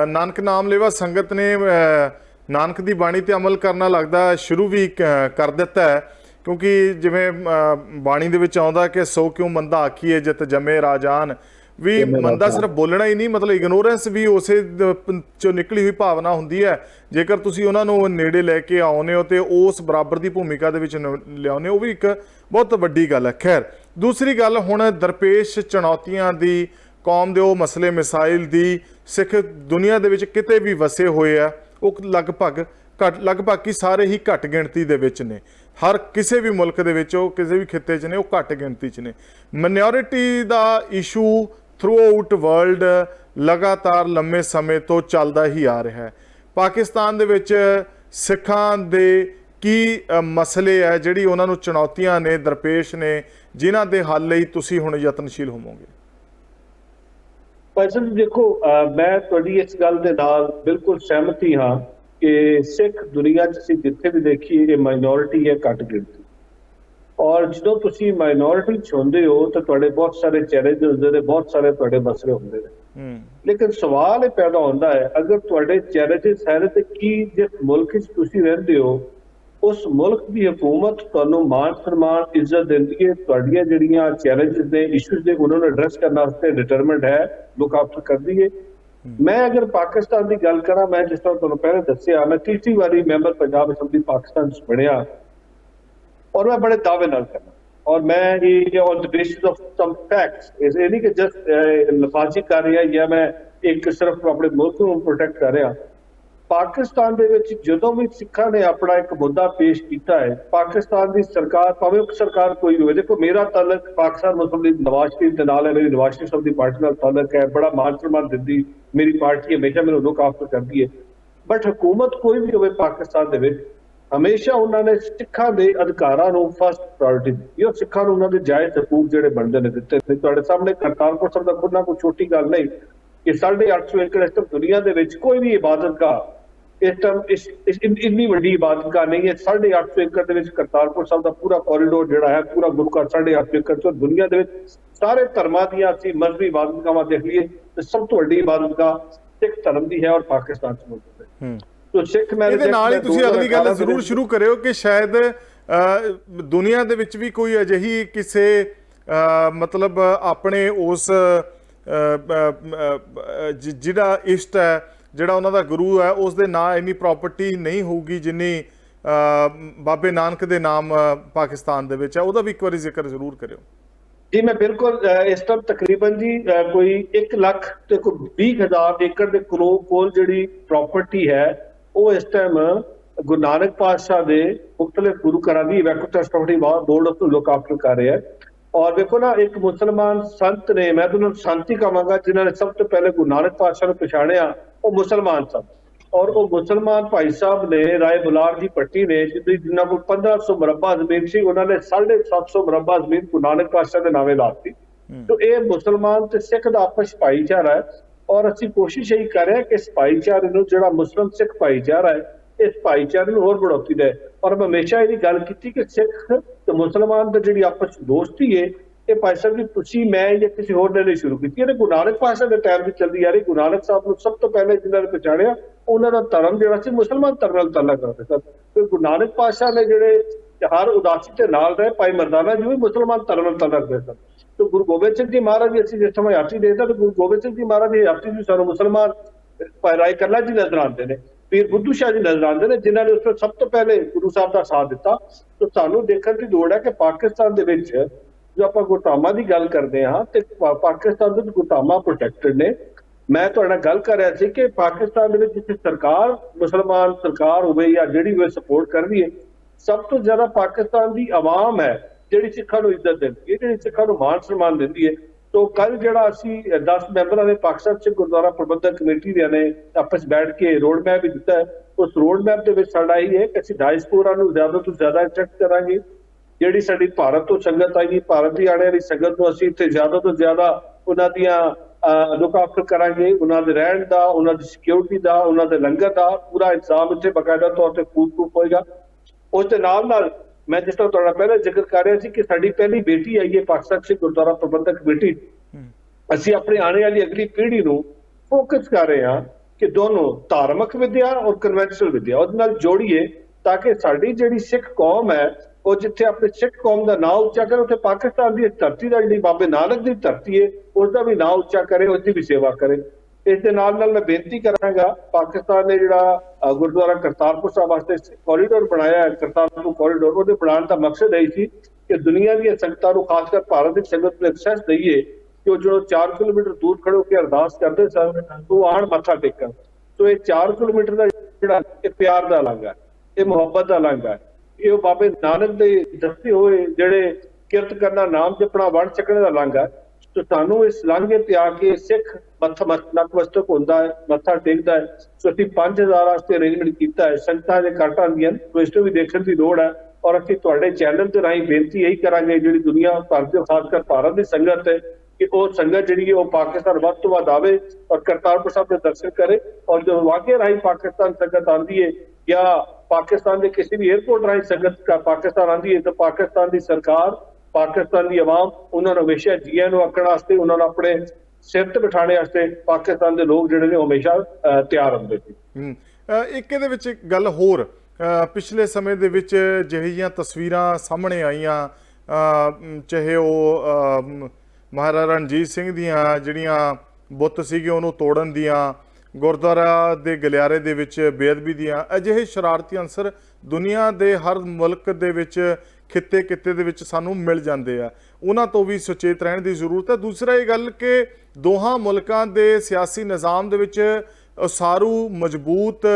ਨਾਨਕ ਨਾਮ ਲੈਵਾ ਸੰਗਤ ਨੇ ਅ, ਨਾਨਕ ਦੀ ਬਾਣੀ ਤੇ ਅਮਲ ਕਰਨਾ ਲੱਗਦਾ ਸ਼ੁਰੂ ਵੀ ਕਰ ਦਿੱਤਾ ਹੈ। ਕਿਉਂਕਿ ਜਿਵੇਂ ਅ, ਬਾਣੀ ਦੇ ਵਿੱਚ ਆਉਂਦਾ ਕਿ ਸੋ ਕਿਉਂ ਮੰਦਾ ਆਖੀਏ ਜਿਤ ਜਮੇ ਰਾਜਾਨ। ਵੀ ਮੰਦਾ ਸਿਰਫ ਬੋਲਣਾ ਹੀ ਨਹੀਂ ਮਤਲਬ ਇਗਨੋਰੈਂਸ ਵੀ ਉਸੇ ਚੋਂ ਨਿਕਲੀ ਹੋਈ ਭਾਵਨਾ ਹੁੰਦੀ ਹੈ। ਜੇਕਰ ਤੁਸੀਂ ਉਹਨਾਂ ਨੂੰ ਨੇੜੇ ਲੈ ਕੇ ਆਉਨੇ ਹੋ ਤੇ ਉਸ ਬਰਾਬਰ ਦੀ ਭੂਮਿਕਾ ਦੇ ਵਿੱਚ ਨ- ਲਿਆਉਂਦੇ ਹੋ ਉਹ ਵੀ ਇੱਕ ਬਹੁਤ ਵੱਡੀ ਗੱਲ ਹੈ। ਖੈਰ ਦੂਸਰੀ ਗੱਲ ਹੁਣ ਦਰਪੇਸ਼ ਚੁਣੌਤੀਆਂ ਦੀ ਕੌਮ ਦੇ ਉਹ ਮਸਲੇ ਮਿਸਾਈਲ ਦੀ ਸਿੱਖ ਦੁਨੀਆ ਦੇ ਵਿੱਚ ਕਿਤੇ ਵੀ ਵਸੇ ਹੋਏ ਆ ਉਹ ਲਗਭਗ ਘੱਟ ਲਗਭਗ ਕੀ ਸਾਰੇ ਹੀ ਘੱਟ ਗਿਣਤੀ ਦੇ ਵਿੱਚ ਨੇ। ਹਰ ਕਿਸੇ ਵੀ ਮੁਲਕ ਦੇ ਵਿੱਚ ਉਹ ਕਿਸੇ ਵੀ ਖਿੱਤੇ 'ਚ ਨੇ ਉਹ ਘੱਟ ਗਿਣਤੀ 'ਚ ਨੇ। ਮਿਨੋਰਿਟੀ ਦਾ ਇਸ਼ੂ ਥਰੂ ਵਰਲਡ ਲਗਾਤਾਰ ਲੰਮੇ ਸਮੇਂ ਤੋਂ ਚੱਲਦਾ ਹੀ ਆ ਰਿਹਾ ਹੈ। ਪਾਕਿਸਤਾਨ ਦੇ ਵਿੱਚ ਸਿੱਖਾਂ ਦੇ ਕੀ ਮਸਲੇ ਹੈ, ਜਿਹੜੀ ਉਹਨਾਂ ਨੂੰ ਚੁਣੌਤੀਆਂ ਨੇ, ਦਰਪੇਸ਼ ਨੇ, ਜਿਨ੍ਹਾਂ ਦੇ ਹੱਲ ਲਈ ਤੁਸੀਂ ਹੁਣ ਯਤਨਸ਼ੀਲ ਹੋਵੋਗੇ? ਭਾਈ ਦੇਖੋ ਮੈਂ ਤੁਹਾਡੀ ਇਸ ਗੱਲ ਦੇ ਨਾਲ ਬਿਲਕੁਲ ਸਹਿਮਤੀ ਹਾਂ ਕਿ ਸਿੱਖ ਦੁਨੀਆ 'ਚ ਅਸੀਂ ਜਿੱਥੇ ਵੀ ਦੇਖੀਏ, ਇਹ ਮਾਈਨੋਰਿਟੀ ਹੈ, ਘੱਟ ਗਿਣਤੀ। ਔਰ ਜਦੋਂ ਤੁਸੀਂ ਮਾਈਨੋਰਿਟੀ 'ਚ ਹੁੰਦੇ ਹੋ ਤਾਂ ਤੁਹਾਡੇ ਬਹੁਤ ਸਾਰੇ ਚੈਲੰਜ ਹੁੰਦੇ ਨੇ ਬਹੁਤ ਸਾਰੇ ਤੁਹਾਡੇ ਮਸਲੇ ਹੁੰਦੇ ਨੇ। ਹੂੰ। ਲੇਕਿਨ ਸਵਾਲ ਇਹ ਪੈਦਾ ਹੁੰਦਾ ਹੈ ਅਗਰ ਤੁਹਾਡੇ ਚੈਲੰਜਸ ਹੈ ਤੇ ਕੀ ਜਿਸ ਮੁਲਕ 'ਚ ਤੁਸੀਂ ਰਹਿੰਦੇ ਹੋ ਉਸ ਮੁਲਕ ਦੀ ਹਕੂਮਤ ਤੁਹਾਨੂੰ ਮਾਨ ਸਨਮਾਨ ਇੱਜ਼ਤ ਦਿੰਦੀ ਹੈ ਤੁਹਾਡੀਆਂ ਜਿਹੜੀਆਂ ਚੈਲੰਜਸ ਨੇ ਇਸ਼ੂਜ਼ ਨੇ ਉਹਨਾਂ ਨੂੰ ਐਡਰੈਸ ਕਰਨ ਵਾਸਤੇ ਡਿਟਰਮਿੰਡ ਹੈ ਲੁੱਕ ਆਫਟਰ ਕਰਦੀ ਹੈ। ਮੈਂ ਅਗਰ ਪਾਕਿਸਤਾਨ ਦੀ ਗੱਲ ਕਰਾਂ ਮੈਂ ਜਿਸ ਤਰ੍ਹਾਂ ਤੁਹਾਨੂੰ ਪਹਿਲੇ ਦੱਸਿਆ ਮੈਂ ਤੀਸਰੀ ਵਾਰੀ ਮੈਂਬਰ ਪੰਜਾਬ ਅਸੈਂਬਲੀ ਪਾਕਿਸਤਾਨ 'ਚ ਬਣਿਆ। ਔਰ ਮੈਂ ਬੜੇ ਦਾਅਵੇ ਨਾਲ ਕਰਦਾ ਔਰ ਮੈਂ ਇਹ on the basis of some facts ਇਸ ਇਹ ਨਹੀਂ ਕਿ ਜਸਟ ਲਫਾਜ਼ੀ ਕਰ ਰਿਹਾ ਜਾਂ ਮੈਂ ਇੱਕ ਸਿਰਫ ਆਪਣੇ ਮੁਲਕ ਨੂੰ ਪ੍ਰੋਟੈਕਟ ਕਰ ਰਿਹਾ। ਪਾਕਿਸਤਾਨ ਦੇ ਵਿੱਚ ਜਦੋਂ ਵੀ ਸਿੱਖਾਂ ਨੇ ਆਪਣਾ ਇੱਕ ਮੁੱਦਾ ਪੇਸ਼ ਕੀਤਾ ਹੈ, ਪਾਕਿਸਤਾਨ ਦੀ ਸਰਕਾਰ, ਭਾਵੇਂ ਉਹ ਸਰਕਾਰ ਕੋਈ ਵੀ ਹੋਵੇ, ਦੇਖੋ ਮੇਰਾ ਤਾਲਕ ਪਾਕਿਸਤਾਨ ਮੁਸਲਿਮ ਲੀਗ ਨਵਾਜ਼ ਸ਼ਰੀਫ ਦੇ ਨਾਲ ਹੈ, ਮੇਰੀ ਨਵਾਜ਼ ਸ਼ਰੀਫ ਸਾਹਿਬ ਦੀ ਪਾਰਟੀ ਨਾਲ ਤਾਲਕ ਹੈ, ਬੜਾ ਮਾਨ ਸਨਮਾਨ ਦਿੰਦੀ ਮੇਰੀ ਪਾਰਟੀ ਹਮੇਸ਼ਾ ਮੈਨੂੰ ਲੁੱਕ ਆਫਟਰ ਕਰਦੀ ਹੈ। ਬਟ ਹਕੂਮਤ ਕੋਈ ਵੀ ਹੋਵੇ ਪਾਕਿਸਤਾਨ ਦੇ ਵਿੱਚ ਹਮੇਸ਼ਾ ਉਹਨਾਂ ਨੇ ਸਿੱਖਾਂ ਦੇ ਅਧਿਕਾਰਾਂ ਨੂੰ ਫਸਟ ਪ੍ਰਾਇੋਰਟੀ ਦਿੱਤੀ। ਔਰ ਸਿੱਖਾਂ ਨੂੰ ਉਹਨਾਂ ਦੇ ਜਾਇਜ਼ ਹਕੂਕ ਜਿਹੜੇ ਬਣਦੇ ਨੇ ਦਿੱਤੇ ਨੇ। ਤੁਹਾਡੇ ਸਾਹਮਣੇ ਕਰਤਾਰਪੁਰ ਸਾਹਿਬ ਦਾ ਖੁਦ ਨਾ ਕੋਈ ਛੋਟੀ ਗੱਲ ਨਹੀਂ ਕਿ 850 ਏਕੜ ਇਸ ਦੁਨੀਆ ਦੇ ਵਿੱਚ ਕੋਈ ਵੀ ਇਬਾਦਤਗਾਹ ਇਸ ਟਾਈਮ ਇਸ ਇੰਨੀ ਵੱਡੀ ਇਬਾਦਤਗਾਹ ਨਹੀਂ ਹੈ। 850 ਏਕੜ ਦੇ ਵਿੱਚ ਕਰਤਾਰਪੁਰ ਸਾਹਿਬ ਦਾ ਪੂਰਾ ਕੋਰੀਡੋਰ ਜਿਹੜਾ ਹੈ, ਪੂਰਾ ਗੁਰੂ ਘਰ 850 ਏਕੜ ਤੋਂ ਦੁਨੀਆ ਦੇ ਵਿੱਚ ਸਾਰੇ ਧਰਮਾਂ ਦੀਆਂ ਅਸੀਂ ਮਜ਼ਹਬੀ ਇਬਾਦਤਗਾਹਾਂ ਦੇਖ ਲਈਏ ਤੇ ਸਭ ਤੋਂ ਵੱਡੀ ਇਬਾਦਤਗਾਹ ਸਿੱਖ ਧਰਮ ਦੀ ਹੈ ਔਰ ਪਾਕਿਸਤਾਨ ਚ ਮੌਜੂਦ ਹੈ। ਤੋ ਸਿੱਖ ਮੈਂ ਇਹਦੇ ਨਾਲ ਹੀ ਤੁਸੀਂ ਅਗਲੀ ਗੱਲ ਜ਼ਰੂਰ ਸ਼ੁਰੂ ਕਰਿਓ ਕਿ ਸ਼ਾਇਦ ਦੁਨੀਆ ਦੇ ਵਿੱਚ ਵੀ ਕੋਈ ਅਜਿਹੀ ਕਿਸੇ ਮਤਲਬ ਆਪਣੇ ਉਸ ਜਿਹੜਾ ਇਸ਼ਟ ਹੈ ਜਿਹੜਾ ਉਹਨਾਂ ਦਾ ਗੁਰੂ ਹੈ ਉਸ ਦੇ ਨਾਂ ਇੰਨੀ ਪ੍ਰਾਪਰਟੀ ਨਹੀਂ ਹੋਊਗੀ ਜਿੰਨੀ ਬਾਬੇ ਨਾਨਕ ਦੇ ਨਾਮ ਪਾਕਿਸਤਾਨ ਦੇ ਵਿੱਚ ਹੈ। ਉਹਦਾ ਵੀ ਇੱਕ ਵਾਰੀ ਜ਼ਿਕਰ ਜ਼ਰੂਰ ਕਰਿਓ। ਜੀ ਮੈਂ ਬਿਲਕੁਲ ਇਸ ਟਾਈਮ ਤਕਰੀਬਨ ਜੀ ਕੋਈ 1 ਲੱਖ ਤੇ ਕੋਈ 20000 ਏਕੜ ਦੇ ਕੋਲ ਜਿਹੜੀ ਪ੍ਰਾਪਰਟੀ ਹੈ ਉਹ ਇਸ ਟਾਈਮ ਗੁਰੂ ਨਾਨਕ ਪਾਤਸ਼ਾਹ ਦੇ ਮੁxtਲਫ ਗੁਰੂ ਘਰਾਂ ਦੀ evacuee trust of board look after ਕਰ ਰਿਹਾ ਹੈ ਔਰ ਵੇਖੋ ਨਾ ਇੱਕ ਮੁਸਲਮਾਨ ਸੰਤ ਨੇ ਮੈਂ ਤੁਹਾਨੂੰ ਸੰਤ ਕਹਾਂਗਾ ਜਿਨ੍ਹਾਂ ਨੇ ਸਭ ਤੋਂ ਪਹਿਲੇ ਗੁਰੂ ਨਾਨਕ ਪਾਤਸ਼ਾਹ ਨੂੰ ਪਛਾਣਿਆ ਉਹ ਮੁਸਲਮਾਨ ਸਨ। ਔਰ ਉਹ ਮੁਸਲਮਾਨ ਭਾਈ ਸਾਹਿਬ ਨੇ ਰਾਏ ਬੁਲਾਰ ਦੀ ਪੱਟੀ ਨੇ ਜਿਹਦੀ ਜਿਨ੍ਹਾਂ ਕੋਲ 1500 ਮੁਰੱਬਾ ਜ਼ਮੀਨ ਸੀ ਉਹਨਾਂ ਨੇ 750 ਮੁਰੱਬਾ ਜ਼ਮੀਨ ਗੁਰੂ ਨਾਨਕ ਪਾਤਸ਼ਾਹ ਦੇ ਨਾਮੇ ਲਾਤੀ ਤੋ ਇਹ ਮੁਸਲਮਾਨ ਤੇ ਸਿੱਖ ਦਾ ਆਪਸ ਭਾਈਚਾਰਾ ਹੈ। ਔਰ ਅਸੀਂ ਕੋਸ਼ਿਸ਼ ਇਹੀ ਕਰ ਰਹੇ ਹਾਂ ਕਿ ਇਸ ਭਾਈਚਾਰੇ ਨੂੰ ਜਿਹੜਾ ਮੁਸਲਮ ਸਿੱਖ ਭਾਈਚਾਰਾ ਹੈ, ਇਸ ਭਾਈਚਾਰੇ ਨੂੰ ਹੋਰ ਬੜੋਤੀ ਦੇ ਔਰ ਮੈਂ ਹਮੇਸ਼ਾ ਇਹਦੀ ਗੱਲ ਕੀਤੀ ਕਿ ਸਿੱਖ ਤੇ ਮੁਸਲਮਾਨ ਦੀ ਜਿਹੜੀ ਆਪਸ ਦੋਸਤੀ ਹੈ, ਇਹ ਭਾਈ ਸਾਹਿਬ ਜੀ, ਤੁਸੀਂ, ਮੈਂ ਜਾਂ ਕਿਸੇ ਹੋਰ ਨੇ ਨਹੀਂ ਸ਼ੁਰੂ ਕੀਤੀ। ਇਹ ਗੁਰੂ ਨਾਨਕ ਪਾਤਸ਼ਾਹ ਦੇ ਟਾਈਮ ਵਿੱਚ ਚੱਲਦੀ ਆ ਰਹੀ। ਗੁਰੂ ਨਾਨਕ ਸਾਹਿਬ ਨੂੰ ਸਭ ਤੋਂ ਪਹਿਲੇ ਜਿਨ੍ਹਾਂ ਨੇ ਪਛਾਣਿਆ, ਉਹਨਾਂ ਦਾ ਧਰਮ ਜਿਹੜਾ ਸੀ, ਮੁਸਲਮਾਨ ਧਰਮ ਨਾਲ ਤਾਲਾ ਕਰਦੇ ਸਨ ਤੇ ਗੁਰੂ ਨਾਨਕ ਪਾਤਸ਼ਾਹ ਨੇ ਜਿਹੜੇ ਹਰ ਉਦਾਸੀ ਦੇ ਨਾਲ ਰਹੇ, ਭਾਈ ਮਰਦਾਨਾ ਜੀ ਵੀ ਮੁਸਲਮਾਨ ਧਰਮ ਨਾਲ ਤਾਲਾ ਕਰਦੇ ਸਨ ਤੇ ਗੁਰੂ ਗੋਬਿੰਦ ਸਿੰਘ ਜੀ ਮਹਾਰਾਜ ਜੀ ਅਸੀਂ ਜਿਸ ਸਮੇਂ ਹੱਥੀ ਦੇਦਾ ਤੇ ਗੁਰੂ ਗੋਬਿੰਦ ਸਿੰਘ ਜੀ ਮਹਾਰਾਜ ਜੀ ਹੱਥੀ ਜੀ ਸਾਨੂੰ ਮੁਸਲਮਾਨ ਭਾਈ ਰਾਏ ਕਰਲਾ ਜੀ ਨਜ਼ਰ ਆਉਂਦੇ ਨੇ ਪੀਰ ਬੁੱਧੂ ਸ਼ਾਹ ਜੀ ਨਜ਼ਰ ਆਉਂਦੇ ਨੇ ਜਿਨ੍ਹਾਂ ਨੇ ਉਸ ਤੋਂ ਸਭ ਤੋਂ ਪਹਿਲੇ ਗੁਰੂ ਸਾਹਿਬ ਦਾ ਸਾਥ ਦਿੱਤਾ ਤੇ ਸਾਨੂੰ ਦੇਖਣ ਦੀ ਲੋੜ ਹੈ ਕਿ ਪਾਕਿਸਤਾਨ ਦੇ ਵਿੱਚ ਜੋ ਆਪਾਂ ਗੁਰਧਾਮਾਂ ਦੀ ਗੱਲ ਕਰਦੇ ਹਾਂ ਤੇ ਪਾਕਿਸਤਾਨ ਦੇ ਵਿੱਚ ਪ੍ਰੋਟੈਕਟਡ ਨੇ ਮੈਂ ਤੁਹਾਡੇ ਨਾਲ ਗੱਲ ਕਰ ਰਿਹਾ ਸੀ ਕਿ ਪਾਕਿਸਤਾਨ ਦੇ ਵਿੱਚ ਜਿੱਥੇ ਸਰਕਾਰ ਮੁਸਲਮਾਨ ਸਰਕਾਰ ਹੋਵੇ ਜਾਂ ਜਿਹੜੀ ਵੀ ਸਪੋਰਟ ਕਰ ਰਹੀ ਹੈ ਸਭ ਤੋਂ ਜ਼ਿਆਦਾ ਪਾਕਿਸਤਾਨ ਦੀ ਆਵਾਮ ਹੈ ਜਿਹੜੀ ਸਿੱਖਾਂ ਨੂੰ ਇੱਜ਼ਤ ਦਿੰਦੀ ਹੈ, ਜਿਹੜੀ ਸਿੱਖਾਂ ਨੂੰ ਮਾਣ ਸਨਮਾਨ ਦਿੰਦੀ ਹੈ, ਤੋਂ ਕੱਲ ਜਿਹੜਾ ਅਸੀਂ 10 ਮੈਂਬਰਾਂ ਨੇ ਪਾਕਿਸਤਾਨ ਸਿੱਖ ਗੁਰਦੁਆਰਾ ਪ੍ਰਬੰਧਕ ਕਮੇਟੀ ਦੇ ਨੇ ਆਪਸ ਬੈਠ ਕੇ ਰੋਡ ਮੈਪ ਵੀ ਦਿੱਤਾ ਉਸ ਰੋਡ ਮੈਪ ਦੇ ਵਿੱਚ ਸਾਡਾ ਇਹ ਹੈ ਕਿ ਅਸੀਂ ਡਾਇਸਪੋਰਾ ਨੂੰ ਜ਼ਿਆਦਾ ਤੋਂ ਜ਼ਿਆਦਾ ਅਟਰੈਕਟ ਕਰਾਂਗੇ, ਜਿਹੜੀ ਸਾਡੀ ਭਾਰਤ ਤੋਂ ਸੰਗਤ ਆਈ ਭਾਰਤ ਦੀ ਆਣੇ ਵਾਲੀ ਸੰਗਤ ਨੂੰ ਅਸੀਂ ਇੱਥੇ ਜ਼ਿਆਦਾ ਤੋਂ ਜ਼ਿਆਦਾ ਉਹਨਾਂ ਦੀਆਂ ਲੁੱਕ ਆਫਟਰ ਕਰਾਂਗੇ, ਉਹਨਾਂ ਦੇ ਰਹਿਣ ਦਾ, ਉਹਨਾਂ ਦੀ ਸਿਕਿਉਰਿਟੀ ਦਾ, ਉਹਨਾਂ ਦੇ ਲੰਗਰ ਦਾ, ਪੂਰਾ ਇੰਤਜ਼ਾਮ ਇੱਥੇ ਬਕਾਇਦਾ ਤੌਰ ਤੇ ਫੂਡ ਪ੍ਰੂਫ ਹੋਏਗਾ। ਉਸ ਦੇ ਨਾਲ ਨਾਲ ਮੈਂ ਜਿਸ ਤਰ੍ਹਾਂ ਤੁਹਾਡਾ ਪਹਿਲਾਂ ਜ਼ਿਕਰ ਕਰ ਰਿਹਾ ਸੀ ਕਿ ਸਾਡੀ ਪਹਿਲੀ ਬੇਟੀ ਆਈ ਹੈ ਪਾਕਿਸਤਾਨ ਸਿੱਖ ਗੁਰਦੁਆਰਾ ਪ੍ਰਬੰਧਕ ਕਮੇਟੀ। ਅਸੀਂ ਆਪਣੀ ਆਉਣ ਵਾਲੀ ਅਗਲੀ ਪੀੜ੍ਹੀ ਨੂੰ ਫੋਕਸ ਕਰ ਰਹੇ ਹਾਂ ਕਿ ਦੋਨੋਂ ਧਾਰਮਿਕ ਵਿਦਿਆ ਔਰ ਕਨਵੈਨਸ਼ਨਲ ਵਿਦਿਆ ਉਹਦੇ ਨਾਲ ਜੋੜੀਏ ਤਾਂ ਕਿ ਸਾਡੀ ਜਿਹੜੀ ਸਿੱਖ ਕੌਮ ਹੈ ਉਹ ਜਿੱਥੇ ਆਪਣੇ ਸਿੱਖ ਕੌਮ ਦਾ ਨਾਂ ਉੱਚਾ ਕਰੇ ਉੱਥੇ ਪਾਕਿਸਤਾਨ ਦੀ ਧਰਤੀ ਦਾ ਜਿਹੜੀ ਬਾਬੇ ਨਾਨਕ ਦੀ ਧਰਤੀ ਹੈ ਉਸ ਦਾ ਵੀ ਨਾਂ ਉੱਚਾ ਕਰੇ ਉਸ ਦੀ ਵੀ ਸੇਵਾ ਕਰੇ। ਇਸ ਦੇ ਨਾਲ ਨਾਲ ਮੈਂ ਬੇਨਤੀ ਕਰਾਂਗਾ ਪਾਕਿਸਤਾਨ ਨੇ ਜਿਹੜਾ ਗੁਰਦੁਆਰਾ ਕਰਤਾਰਪੁਰ ਸਾਹਿਬ ਵਾਸਤੇ ਕੋਰੀਡੋਰ ਬਣਾਇਆ ਹੈ, ਕਰਤਾਰਪੁਰ ਕੋਰੀਡੋਰ ਉਹਦੇ ਬਣਾਉਣ ਦਾ ਮਕਸਦ ਇਹ ਸੀ ਕਿ ਦੁਨੀਆ ਦੀਆਂ ਸੰਗਤਾਂ ਨੂੰ ਖਾਸ ਕਰ ਭਾਰਤ ਦੀ ਸੰਗਤ ਨੂੰ ਐਕਸੈਸ ਦਈਏ ਕਿ ਉਹ ਜਦੋਂ 4 ਕਿਲੋਮੀਟਰ ਦੂਰ ਖੜੇ ਹੋ ਕੇ ਅਰਦਾਸ ਕਰਦੇ ਸਨ, ਉਹ ਆਣ ਮੱਥਾ ਟੇਕਣ। ਸੋ ਇਹ 4 ਕਿਲੋਮੀਟਰ ਦਾ ਜਿਹੜਾ ਇਹ ਪਿਆਰ ਦਾ ਲੰਗਾ ਹੈ, ਇਹ ਮੁਹੱਬਤ ਦਾ ਲੰਗਾ ਹੈ। ਇਹ ਉਹ ਬਾਬੇ ਨਾਨਕ ਦੇ ਦੱਸੇ ਹੋਏ ਜਿਹੜੇ ਕਿਰਤ ਕਰਨਾ ਨਾਮ ਜਪਣਾ ਵੜ ਚੱਕਣੇ ਦਾ ਲੰਗਾ ਹੈ ਸਾਨੂੰ ਇਸ ਲਾਂਘੇ ਤੇ ਆ ਕੇ ਸਿੱਖ ਮੱਥਾ ਨਤਮਸਤਕ ਹੁੰਦਾ ਹੈ, ਮੱਥਾ ਟੇਕਦਾ ਹੈ। ਸੋ ਅਸੀਂ 5000 ਵਾਸਤੇ ਅਰੇਂਜਮੈਂਟ ਕੀਤਾ ਹੈ। ਸੰਗਤਾਂ ਦੇ ਘੱਟ ਆਉਂਦੀਆਂ ਨੇ ਵੀ ਦੇਖਣ ਦੀ ਲੋੜ ਹੈ। ਔਰ ਅਸੀਂ ਤੁਹਾਡੇ ਚੈਨਲ ਤੇ ਰਾਹੀਂ ਬੇਨਤੀ ਇਹੀ ਕਰਾਂਗੇ, ਜਿਹੜੀ ਦੁਨੀਆ ਭਰ ਦੇ ਖਾਸ ਕਰ ਭਾਰਤ ਦੀ ਸੰਗਤ ਹੈ, ਕਿ ਉਹ ਸੰਗਤ ਜਿਹੜੀ ਹੈ, ਉਹ ਪਾਕਿਸਤਾਨ ਵੱਧ ਤੋਂ ਵੱਧ ਆਵੇ ਔਰ ਕਰਤਾਰਪੁਰ ਸਾਹਿਬ ਦੇ ਦਰਸ਼ਨ ਕਰੇ। ਔਰ ਜਦੋਂ ਵਾਕਿਆ ਰਾਹੀਂ ਪਾਕਿਸਤਾਨ ਸੰਗਤ ਆਉਂਦੀ ਹੈ ਜਾਂ ਪਾਕਿਸਤਾਨ ਦੇ ਕਿਸੇ ਵੀ 에ਅਰਪੋਰਟ ਰਾਹੀਂ ਸੰਗਤ ਪਾਕਿਸਤਾਨ ਆਉਂਦੀ ਹੈ, ਤਾਂ ਪਾਕਿਸਤਾਨ ਦੀ ਸਰਕਾਰ ਪਾਕਿਸਤਾਨ ਦੀ ਆਵਾਮ ਉਹਨਾਂ ਨੂੰ ਹਮੇਸ਼ਾ ਜੀਆਂ ਨੂੰ ਆਕਣ ਵਾਸਤੇ, ਉਹਨਾਂ ਨੂੰ ਆਪਣੇ ਸਿਰ ਤੇ ਬਿਠਾਣੇ ਵਾਸਤੇ ਪਾਕਿਸਤਾਨ ਦੇ ਲੋਕ ਜਿਹੜੇ ਨੇ ਹਮੇਸ਼ਾ ਤਿਆਰ ਹੁੰਦੇ ਸੀ। ਇੱਕ ਇਹਦੇ ਵਿੱਚ ਇੱਕ ਗੱਲ ਹੋਰ ਪਿਛਲੇ ਸਮੇਂ ਦੇ ਵਿੱਚ ਜਿਹੀਆਂ ਤਸਵੀਰਾਂ ਸਾਹਮਣੇ ਆਈਆਂ ਚਾਹੇ ਉਹ ਮਹਾਰਾਜਾ ਰਣਜੀਤ ਸਿੰਘ ਦੀਆਂ ਜਿਹੜੀਆਂ ਬੁੱਤ ਸੀਗੇ ਉਹਨੂੰ ਤੋੜਨ ਦੀਆਂ, ਗੁਰਦੁਆਰਾ ਦੇ ਗਲਿਆਰੇ ਦੇ ਵਿੱਚ ਬੇਅਦਬੀ ਦੀਆਂ, ਅਜਿਹੇ ਸ਼ਰਾਰਤੀ ਅੰਸਰ ਦੁਨੀਆ ਦੇ ਹਰ ਮੁਲਕ ਦੇ ਵਿੱਚ ਖਿੱਤੇ ਕਿੱਤੇ ਦੇ ਵਿੱਚ ਸਾਨੂੰ ਮਿਲ ਜਾਂਦੇ ਆ। ਉਹਨਾਂ ਤੋਂ ਵੀ ਸੁਚੇਤ ਰਹਿਣ ਦੀ ਜ਼ਰੂਰਤ ਹੈ। ਦੂਸਰਾ ਇਹ ਗੱਲ ਕਿ ਦੋਹਾਂ ਮੁਲਕਾਂ ਦੇ ਸਿਆਸੀ ਨਿਜ਼ਾਮ ਦੇ ਵਿੱਚ ਉਸਾਰੂ, ਮਜ਼ਬੂਤ,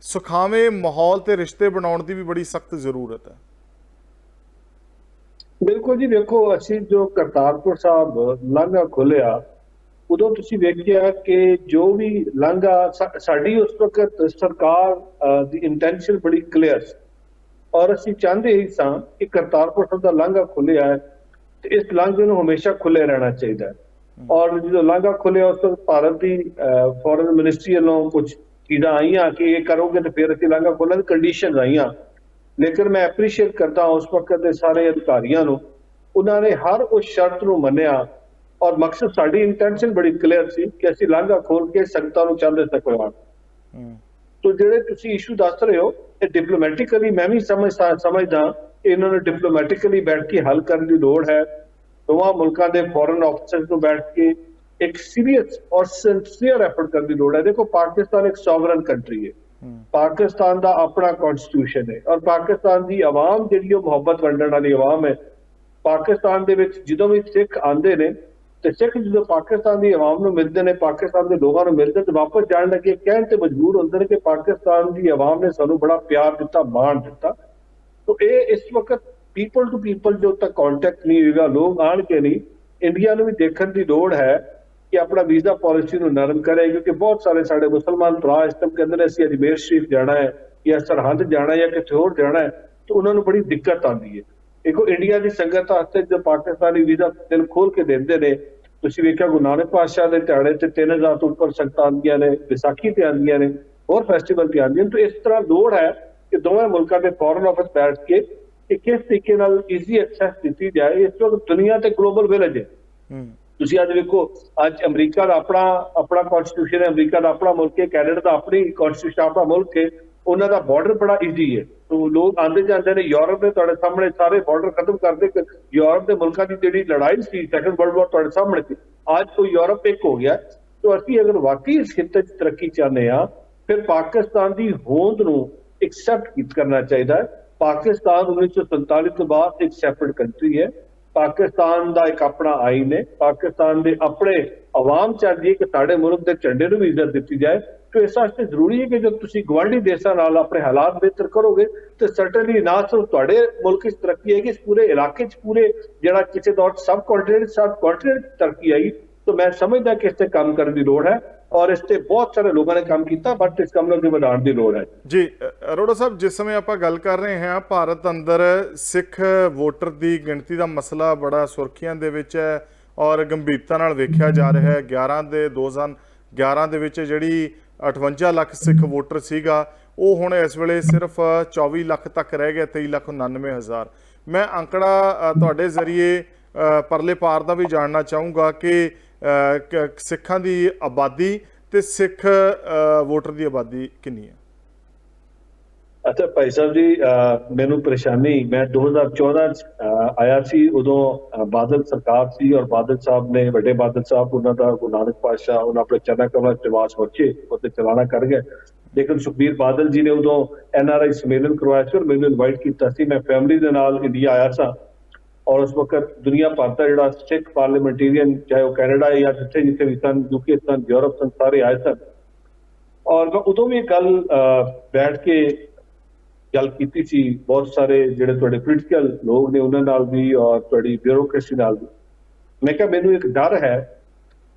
ਸੁਖਾਵੇਂ ਮਾਹੌਲ ਤੇ ਰਿਸ਼ਤੇ ਬਣਾਉਣ ਦੀ ਵੀ ਬੜੀ ਸਖਤ ਜ਼ਰੂਰਤ ਹੈ। ਬਿਲਕੁਲ ਜੀ ਦੇਖੋ ਅਸੀਂ ਜੋ ਕਰਤਾਰਪੁਰ ਸਾਹਿਬ ਲਾਂਘਾ ਖੋਲਿਆ ਉਦੋਂ ਤੁਸੀਂ ਵੇਖਿਆ ਕਿ ਜੋ ਵੀ ਲਾਂਘਾ ਸਾਡੀ ਉਸ ਵਕਤ ਸਰਕਾਰ ਦੀ ਇੰਟੈਂਸ਼ਨ ਬੜੀ ਕਲੀਅਰ ਸੀ। ਔਰ ਅਸੀਂ ਚਾਹੁੰਦੇ ਹੀ ਸਾਂ ਕਿ ਕਰਤਾਰਪੁਰ ਸਾਹਿਬ ਦਾ ਲਾਂਘਾ ਖੁੱਲਿਆ ਹੈ ਤੇ ਇਸ ਲਾਂਘੇ ਨੂੰ ਹਮੇਸ਼ਾ ਖੁੱਲੇ ਰਹਿਣਾ ਚਾਹੀਦਾ ਹੈ। ਔਰ ਜਦੋਂ ਲਾਂਘਾ ਖੁੱਲਿਆ ਉਸ ਤੋਂ ਭਾਰਤ ਦੀ ਫੋਰਨ ਮਿਨਿਸਟਰੀ ਵੱਲੋਂ ਕੁਝ ਚੀਜ਼ਾਂ ਆਈਆਂ ਕਿ ਇਹ ਕਰੋਗੇ ਤੇ ਫਿਰ ਅਸੀਂ ਲਾਂਘਾ ਖੋਲ੍ਹਾਂਗੇ ਕੰਡੀਸ਼ਨਸ ਆਈਆਂ। ਲੇਕਿਨ ਮੈਂ ਐਪਰੀਸ਼ੀਏਟ ਕਰਦਾ ਉਸ ਵਕਤ ਦੇ ਸਾਰੇ ਅਧਿਕਾਰੀਆਂ ਨੂੰ। ਉਹਨਾਂ ਨੇ ਹਰ ਉਸ ਸ਼ਰਤ ਨੂੰ ਮੰਨਿਆ ਔਰ ਮਕਸਦ ਸਾਡੀ ਇੰਟੈਂਸ਼ਨ ਬੜੀ ਕਲੀਅਰ ਸੀ ਕਿ ਅਸੀਂ ਲਾਂਘਾ ਖੋਲ ਕੇ ਸੰਗਤਾਂ ਨੂੰ ਚੰਦ ਤੱਕ ਕਰਵਾਉਣਾ ਤੋ ਜਿਹੜੇ ਤੁਸੀਂ ਇਸ਼ੂ ਦੱਸ ਰਹੇ ਹੋ ਇਹ ਡਿਪਲੋਮੈਟਿਕਲੀ ਮੈਂ ਵੀ ਸਮਝ ਸਮਝਦਾ ਇਹਨਾਂ ਨੂੰ ਡਿਪਲੋਮੈਟਿਕਲੀ ਬੈਠ ਕੇ ਹੱਲ ਕਰਨ ਦੀ ਲੋੜ ਹੈ। ਦੋਵਾਂ ਮੁਲਕਾਂ ਦੇ ਫੋਰਨ ਆਫਿਸਰਸ ਨੂੰ ਬੈਠ ਕੇ ਇੱਕ ਸੀਰੀਅਸ ਔਰ ਸਿੰਸੀਅਰ ਐਫਰਟ ਕਰਨ ਦੀ ਲੋੜ ਹੈ। ਦੇਖੋ ਪਾਕਿਸਤਾਨ ਇੱਕ ਸੋਵਰਨ ਕੰਟਰੀ ਹੈ। ਪਾਕਿਸਤਾਨ ਦਾ ਆਪਣਾ ਕਨਸਟੀਟਿਊਸ਼ਨ ਹੈ ਔਰ ਪਾਕਿਸਤਾਨ ਦੀ ਆਵਾਮ ਜਿਹੜੀ ਉਹ ਮੁਹੱਬਤ ਵੰਡਣ ਵਾਲੀ ਆਵਾਮ ਹੈ। ਪਾਕਿਸਤਾਨ ਦੇ ਵਿੱਚ ਜਦੋਂ ਵੀ ਸਿੱਖ ਆਉਂਦੇ ਨੇ ਤੇ ਸਿੱਖ ਜਦੋਂ ਪਾਕਿਸਤਾਨ ਦੀ ਆਵਾਮ ਨੂੰ ਮਿਲਦੇ ਨੇ, ਪਾਕਿਸਤਾਨ ਦੇ ਲੋਕਾਂ ਨੂੰ ਮਿਲਦੇ ਤੇ ਵਾਪਸ ਜਾਣ ਲੱਗੇ, ਕਹਿਣ ਤੇ ਮਜਬੂਰ ਹੁੰਦੇ ਨੇ ਕਿ ਪਾਕਿਸਤਾਨ ਦੀ ਆਵਾਮ ਨੇ ਸਾਨੂੰ ਬੜਾ ਪਿਆਰ ਦਿੱਤਾ, ਮਾਣ ਦਿੱਤਾ। ਤੋ ਇਹ ਇਸ ਵਕਤ ਪੀਪਲ ਟੂ ਪੀਪਲ ਜੋ ਤੱਕ ਕੰਟੈਕਟ ਨਹੀਂ ਹੋਏਗਾ, ਲੋਕ ਆਣ ਕੇ ਨਹੀਂ ਇੰਡੀਆ ਨੂੰ ਵੀ ਦੇਖਣ ਦੀ ਲੋੜ ਹੈ ਕਿ ਆਪਣਾ ਵੀਜ਼ਾ ਪਾਲਿਸੀ ਨੂੰ ਨਰਮ ਕਰੇ, ਕਿਉਂਕਿ ਬਹੁਤ ਸਾਰੇ ਸਾਡੇ ਮੁਸਲਮਾਨ ਭਰਾ ਇਸ ਟਾਈਮ ਕਹਿੰਦੇ ਨੇ, ਅਸੀਂ ਅਜਮੇਰ ਸ਼ਰੀਫ ਜਾਣਾ ਹੈ ਜਾਂ ਸਰਹੰਦ ਜਾਣਾ ਹੈ ਜਾਂ ਕਿਤੇ ਹੋਰ ਜਾਣਾ ਹੈ, ਤੇ ਉਹਨਾਂ ਨੂੰ ਬੜੀ ਦਿੱਕਤ ਆਉਂਦੀ ਹੈ। ਦੇਖੋ ਇੰਡੀਆ ਦੀ ਸੰਗਤ ਵਾਸਤੇ ਜੋ ਪਾਕਿਸਤਾਨੀ ਵੀਜ਼ਾ ਦਿਲ ਖੋਲ ਕੇ ਦਿੰਦੇ ਨੇ ਤੁਸੀਂ ਵੇਖਿਆ ਗੁਰੂ ਨਾਨਕ ਪਾਤਸ਼ਾਹ ਦੇ ਦਿਹਾੜੇ ਤੇ 3000 ਤੋਂ ਉੱਪਰ ਸੰਗਤਾਂ ਆਉਂਦੀਆਂ ਨੇ ਵਿਸਾਖੀ ਤੇ ਆਉਂਦੀਆਂ ਨੇ ਹੋਰ ਫੈਸਟੀਵਲ ਤੇ ਆਉਂਦੀਆਂ ਨੇ ਤਾਂ ਇਸ ਤਰ੍ਹਾਂ ਲੋੜ ਹੈ ਕਿ ਦੋਵੇਂ ਮੁਲਕਾਂ ਦੇ ਫੋਰਨ ਆਫਿਸ ਬੈਠ ਕੇ ਕਿ ਕਿਸ ਤਰੀਕੇ ਨਾਲ ਈਜ਼ੀ ਐਕਸੈਸ ਦਿੱਤੀ ਜਾਏ ਇਸ ਵਕਤ ਦੁਨੀਆ ਤੇ ਗਲੋਬਲ ਵਿਲੇਜ ਹੈ। ਤੁਸੀਂ ਅੱਜ ਵੇਖੋ ਅੱਜ ਅਮਰੀਕਾ ਦਾ ਆਪਣਾ ਆਪਣਾ ਕਨਸਟੀਟਿਊਸ਼ਨ ਹੈ ਅਮਰੀਕਾ ਦਾ ਆਪਣਾ ਮੁਲਕ ਹੈ ਕੈਨੇਡਾ ਦਾ ਆਪਣੀ ਕਨਸਟੀਟਿਊਸ਼ਨ ਆਪਣਾ ਮੁਲਕ ਹੈ ਉਹਨਾਂ ਦਾ ਬਾਰਡਰ ਬੜਾ ਈਜ਼ੀ ਹੈ। ਤੋ ਲੋਕ ਆਉਂਦੇ ਜਾਂਦੇ ਨੇ ਯੂਰਪ ਦੇ, ਤੁਹਾਡੇ ਸਾਹਮਣੇ ਸਾਰੇ ਬਾਰਡਰ ਖਤਮ ਕਰਦੇ ਯੂਰਪ ਦੇ ਮੁਲਕਾਂ ਦੀ ਜਿਹੜੀ ਲੜਾਈ ਸੀ ਸੈਕੰਡ ਵਰਲਡ ਵਾਰ ਤੁਹਾਡੇ ਸਾਹਮਣੇ ਸੀ, ਅੱਜ ਤੋਂ ਯੂਰਪ ਇੱਕ ਹੋ ਗਿਆ। ਤੋ ਅਸੀਂ ਅਗਰ ਵਾਕਈ ਇਸ ਖਿੱਤੇ 'ਚ ਤਰੱਕੀ ਚਾਹੁੰਦੇ ਆ ਫਿਰ ਪਾਕਿਸਤਾਨ ਦੀ ਹੋਂਦ ਨੂੰ ਐਕਸੈਪਟ ਕਰਨਾ ਚਾਹੀਦਾ ਹੈ। ਪਾਕਿਸਤਾਨ 1947 ਤੋਂ ਬਾਅਦ ਇੱਕ ਸੈਪਰੇਟ ਕੰਟਰੀ ਹੈ। ਪਾਕਿਸਤਾਨ ਦਾ ਇੱਕ ਆਪਣਾ ਆਈਨ ਹੈ। ਪਾਕਿਸਤਾਨ ਦੇ ਆਪਣੇ ਆਵਾਮ ਚਾਹੀਦੀ ਹੈ ਕਿ ਸਾਡੇ ਮੁਲਕ ਦੇ ਝੰਡੇ ਨੂੰ ਵੀ ਇੱਜ਼ਤ ਦਿੱਤੀ ਜਾਏ। ਤੇ ਇਸ ਵਾਸਤੇ ਜ਼ਰੂਰੀ ਹੈ ਕਿ ਜਦ ਤੁਸੀਂ ਗਵਾਂਢੀ ਦੇਸ਼ਾਂ ਨਾਲ ਆਪਣੇ ਹਾਲਾਤ ਬਿਹਤਰ ਕਰੋਗੇ, ਤੇ ਸਰਟਨਲੀ ਨਾ ਸਿਰਫ ਤੁਹਾਡੇ ਮੁਲਕ ਵਿੱਚ ਤਰੱਕੀ ਆਏਗੀ, ਇਸ ਪੂਰੇ ਇਲਾਕੇ 'ਚ ਪੂਰੇ ਜਿਹੜਾ ਕਿਸੇ ਦੌਰ ਸਬ ਕੰਟੀਨੈਂਟ ਸਬ ਕੰਟੀਨੈਂਟ ਤਰੱਕੀ ਆਏਗੀ ਤਾਂ ਮੈਂ ਸਮਝਦਾ ਕਿ ਇਸ ਤੇ ਕੰਮ ਕਰਨ ਦੀ ਲੋੜ ਹੈ ਔਰ ਇਸ ਤੇ ਬਹੁਤ ਸਾਰੇ ਲੋਕਾਂ ਨੇ ਕੰਮ ਕੀਤਾ ਬਟ ਇਸ ਕੰਮ ਨੂੰ ਅੱਗੇ ਵਧਾਉਣ ਦੀ ਲੋੜ ਹੈ। ਜੀ, ਅਰੋੜਾ ਸਾਹਿਬ, ਜਿਸ ਸਮੇਂ ਆਪਾਂ ਗੱਲ ਕਰ ਰਹੇ ਹਾਂ, ਭਾਰਤ ਅੰਦਰ ਸਿੱਖ ਵੋਟਰ ਦੀ ਗਿਣਤੀ ਦਾ ਮਸਲਾ ਬੜਾ ਸੁਰਖੀਆਂ ਦੇ ਵਿੱਚ ਹੈ ਔਰ ਗੰਭੀਰਤਾ ਨਾਲ ਵੇਖਿਆ ਜਾ ਰਿਹਾ ਹੈ। 11 ਦੇ 2011 ਦੇ ਵਿੱਚ ਜਿਹੜੀ 58 ਲੱਖ ਸਿੱਖ ਵੋਟਰ ਸੀਗਾ। ਉਹ ਹੁਣ ਇਸ ਵੇਲੇ ਸਿਰਫ 24 ਲੱਖ ਤੱਕ ਰਹਿ ਗਿਆ 23 ਲੱਖ 99 ਹਜ਼ਾਰ। ਮੈਂ ਅੰਕੜਾ ਤੁਹਾਡੇ ਜ਼ਰੀਏ ਪਰਲੇ ਪਾਰ ਦਾ ਵੀ ਜਾਣਨਾ ਚਾਹੂੰਗਾ ਕਿ ਸਿੱਖਾਂ ਦੀ ਆਬਾਦੀ ਤੇ ਸਿੱਖ ਵੋਟਰ ਦੀ ਆਬਾਦੀ ਕਿੰਨੀ ਹੈ? ਅੱਛਾ ਭਾਈ ਸਾਹਿਬ ਜੀ ਅਹ ਮੈਨੂੰ ਪਰੇਸ਼ਾਨੀ ਮੈਂ 2014 ਚ ਅਹ ਆਇਆ ਸੀ ਉਦੋਂ ਅਹ ਬਾਦਲ ਸਰਕਾਰ ਸੀ ਔਰ ਬਾਦਲ ਸਾਹਿਬ ਨੇ ਵੱਡੇ ਬਾਦਲ ਸਾਹਿਬ ਉਹਨਾਂ ਦਾ ਗੁਰੂ ਨਾਨਕ ਪਾਤਸ਼ਾਹ ਉਹਨਾਂ ਆਪਣੇ ਚਰਨਾਂ ਕਮਲਾਂ ਚ ਨਿਵਾਸ ਹੋਚੇ ਉੱਤੇ ਚਲਾਣਾ ਕਰ ਗਏ। ਲੇਕਿਨ ਸੁਖਬੀਰ ਬਾਦਲ ਜੀ ਨੇ ਉਦੋਂ ਐਨਆਰਆਈ ਸੰਮੇਲਨ ਕਰਵਾਇਆ ਸੀ ਔਰ ਮੈਨੂੰ ਇਨਵਾਈਟ ਕੀਤਾ ਸੀ। ਮੈਂ ਫੈਮਿਲੀ ਦੇ ਨਾਲ ਇੰਡੀਆ ਆਇਆ ਸਾਂ ਔਰ ਉਸ ਵਕਤ ਦੁਨੀਆ ਭਰ ਦਾ ਜਿਹੜਾ ਸਿੱਖ ਪਾਰਲੀਮੈਂਟੇਰੀਅਨ ਚਾਹੇ ਉਹ ਕੈਨੇਡਾ ਜਾਂ ਜਿੱਥੇ ਜਿੱਥੇ ਵੀ ਸਨ ਯੂਕੇ ਸਨ ਯੂਰਪ ਸਨ ਸਾਰੇ ਆਏ ਸਨ। ਔਰ ਮੈਂ ਉਦੋਂ ਵੀ ਇਹ ਗੱਲ ਅਹ, ਬੈਠ ਕੇ ਗੱਲ ਕੀਤੀ ਸੀ ਬਹੁਤ ਸਾਰੇ ਜਿਹੜੇ ਤੁਹਾਡੇ ਪੋਲੀਟੀਕਲ ਲੋਕ ਨੇ ਉਹਨਾਂ ਨਾਲ ਵੀ ਔਰ ਤੁਹਾਡੀ ਬਿਊਰੋਕ੍ਰੇਸੀ ਨਾਲ ਵੀ। ਮੈਂ ਕਿਹਾ ਮੈਨੂੰ ਇੱਕ ਡਰ ਹੈ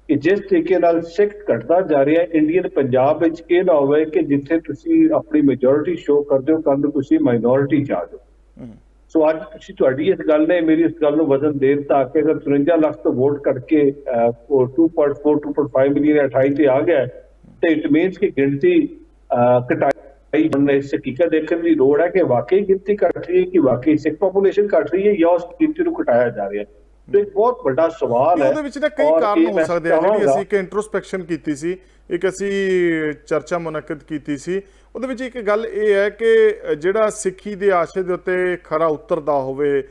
ਕਿ ਜਿਸ ਤਰੀਕੇ ਨਾਲ ਸਿੱਖ ਘਟਦਾ ਜਾ ਰਿਹਾ ਹੈ ਇੰਡੀਅਨ ਪੰਜਾਬ ਵਿੱਚ ਇਹ ਨਾ ਹੋਵੇ ਕਿ ਜਿੱਥੇ ਤੁਸੀਂ ਆਪਣੀ ਮੈਜੋਰਿਟੀ ਸ਼ੋ ਕਰਦੇ ਹੋ ਕੱਲ੍ਹ ਨੂੰ ਤੁਸੀਂ ਮਾਈਨੋਰਿਟੀ ਜਾ ਜਾਓ ਸੋ ਅੱਜ ਤੁਸੀਂ ਤੁਹਾਡੀ ਇਸ ਗੱਲ ਨੇ ਮੇਰੀ ਇਸ ਗੱਲ ਨੂੰ ਵਜ਼ਨ ਦੇ ਦਿੱਤਾ ਕਿ ਅਗਰ 53 ਲੱਖ ਤੋਂ ਵੋਟ ਕਰਕੇ ਅਹ, ਉਹ 2.4 2.5 ਮਿਲੀਅਨ 28 ਤੇ ਆ ਗਿਆ ਤੇ ਇਟ ਮੀਨਸ ਕਿ ਗਿਣਤੀ ਅਹ, ਘਟਾਈ ਬਣਨੇ ਇਸ ਹਕੀਕਤ ਦੇਖਣ ਦੀ ਲੋੜ ਹੈ ਕਿ ਵਾਕਈ ਗਿਣਤੀ ਘਟ ਰਹੀ ਹੈ ਕਿ ਵਾਕਈ ਸਿੱਖ ਪੋਪੂਲੇਸ਼ਨ ਘਟ ਰਹੀ ਹੈ ਜਾਂ ਉਸ ਗਿਣਤੀ ਨੂੰ ਘਟਾਇਆ ਜਾ ਰਿਹਾ ਹੈ? ਤੇ ਇੱਕ ਬਹੁਤ ਵੱਡਾ ਸਵਾਲ ਹੈ ਉਹਦੇ ਵਿੱਚ ਤਾਂ ਕਈ ਕਾਰਨ ਹੋ ਸਕਦੇ ਆ। ਜਿਹੜੀ ਅਸੀਂ ਇੱਕ ਇੰਟਰੋਸਪੈਕਸ਼ਨ ਕੀਤੀ ਸੀ ਇੱਕ ਅਸੀਂ ਚਰਚਾ ਮੁਨੱਕਦ ਕੀਤੀ ਸੀ ਉਹਦੇ ਵਿੱਚ ਇੱਕ ਗੱਲ ਇਹ ਹੈ ਕਿ ਜਿਹੜਾ ਸਿੱਖੀ ਦੇ ਆਸ਼ੇ ਦੇ ਉੱਤੇ ਖਰਾ ਉਤਰਦਾ ਹੋਵੇ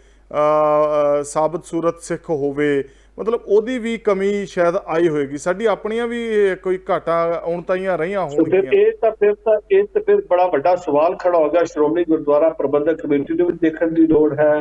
ਸਾਬਤ ਸੂਰਤ ਸਿੱਖ ਹੋਵੇ ਮਤਲਬ ਉਹਦੀ ਵੀ ਕਮੀ ਸ਼ਾਇਦ ਆਈ ਹੋਏਗੀ। ਸਾਡੀ ਆਪਣੀਆਂ ਵੀ ਕੋਈ ਘਾਟਾਂ ਹੁਣ ਤਾਈਆਂ ਰਹੀਆਂ ਹੋਣਗੀਆਂ। ਇਹ ਤਾਂ ਫਿਰ ਤਾਂ ਇਹ ਤਾਂ ਫਿਰ ਬੜਾ ਵੱਡਾ ਸਵਾਲ ਖੜਾ ਹੋ ਗਿਆ ਸ਼੍ਰੋਮਣੀ ਗੁਰਦੁਆਰਾ ਪ੍ਰਬੰਧਕ ਕਮੇਟੀ ਨੂੰ ਵੀ ਦੇਖਣ ਦੀ ਲੋੜ ਹੈ।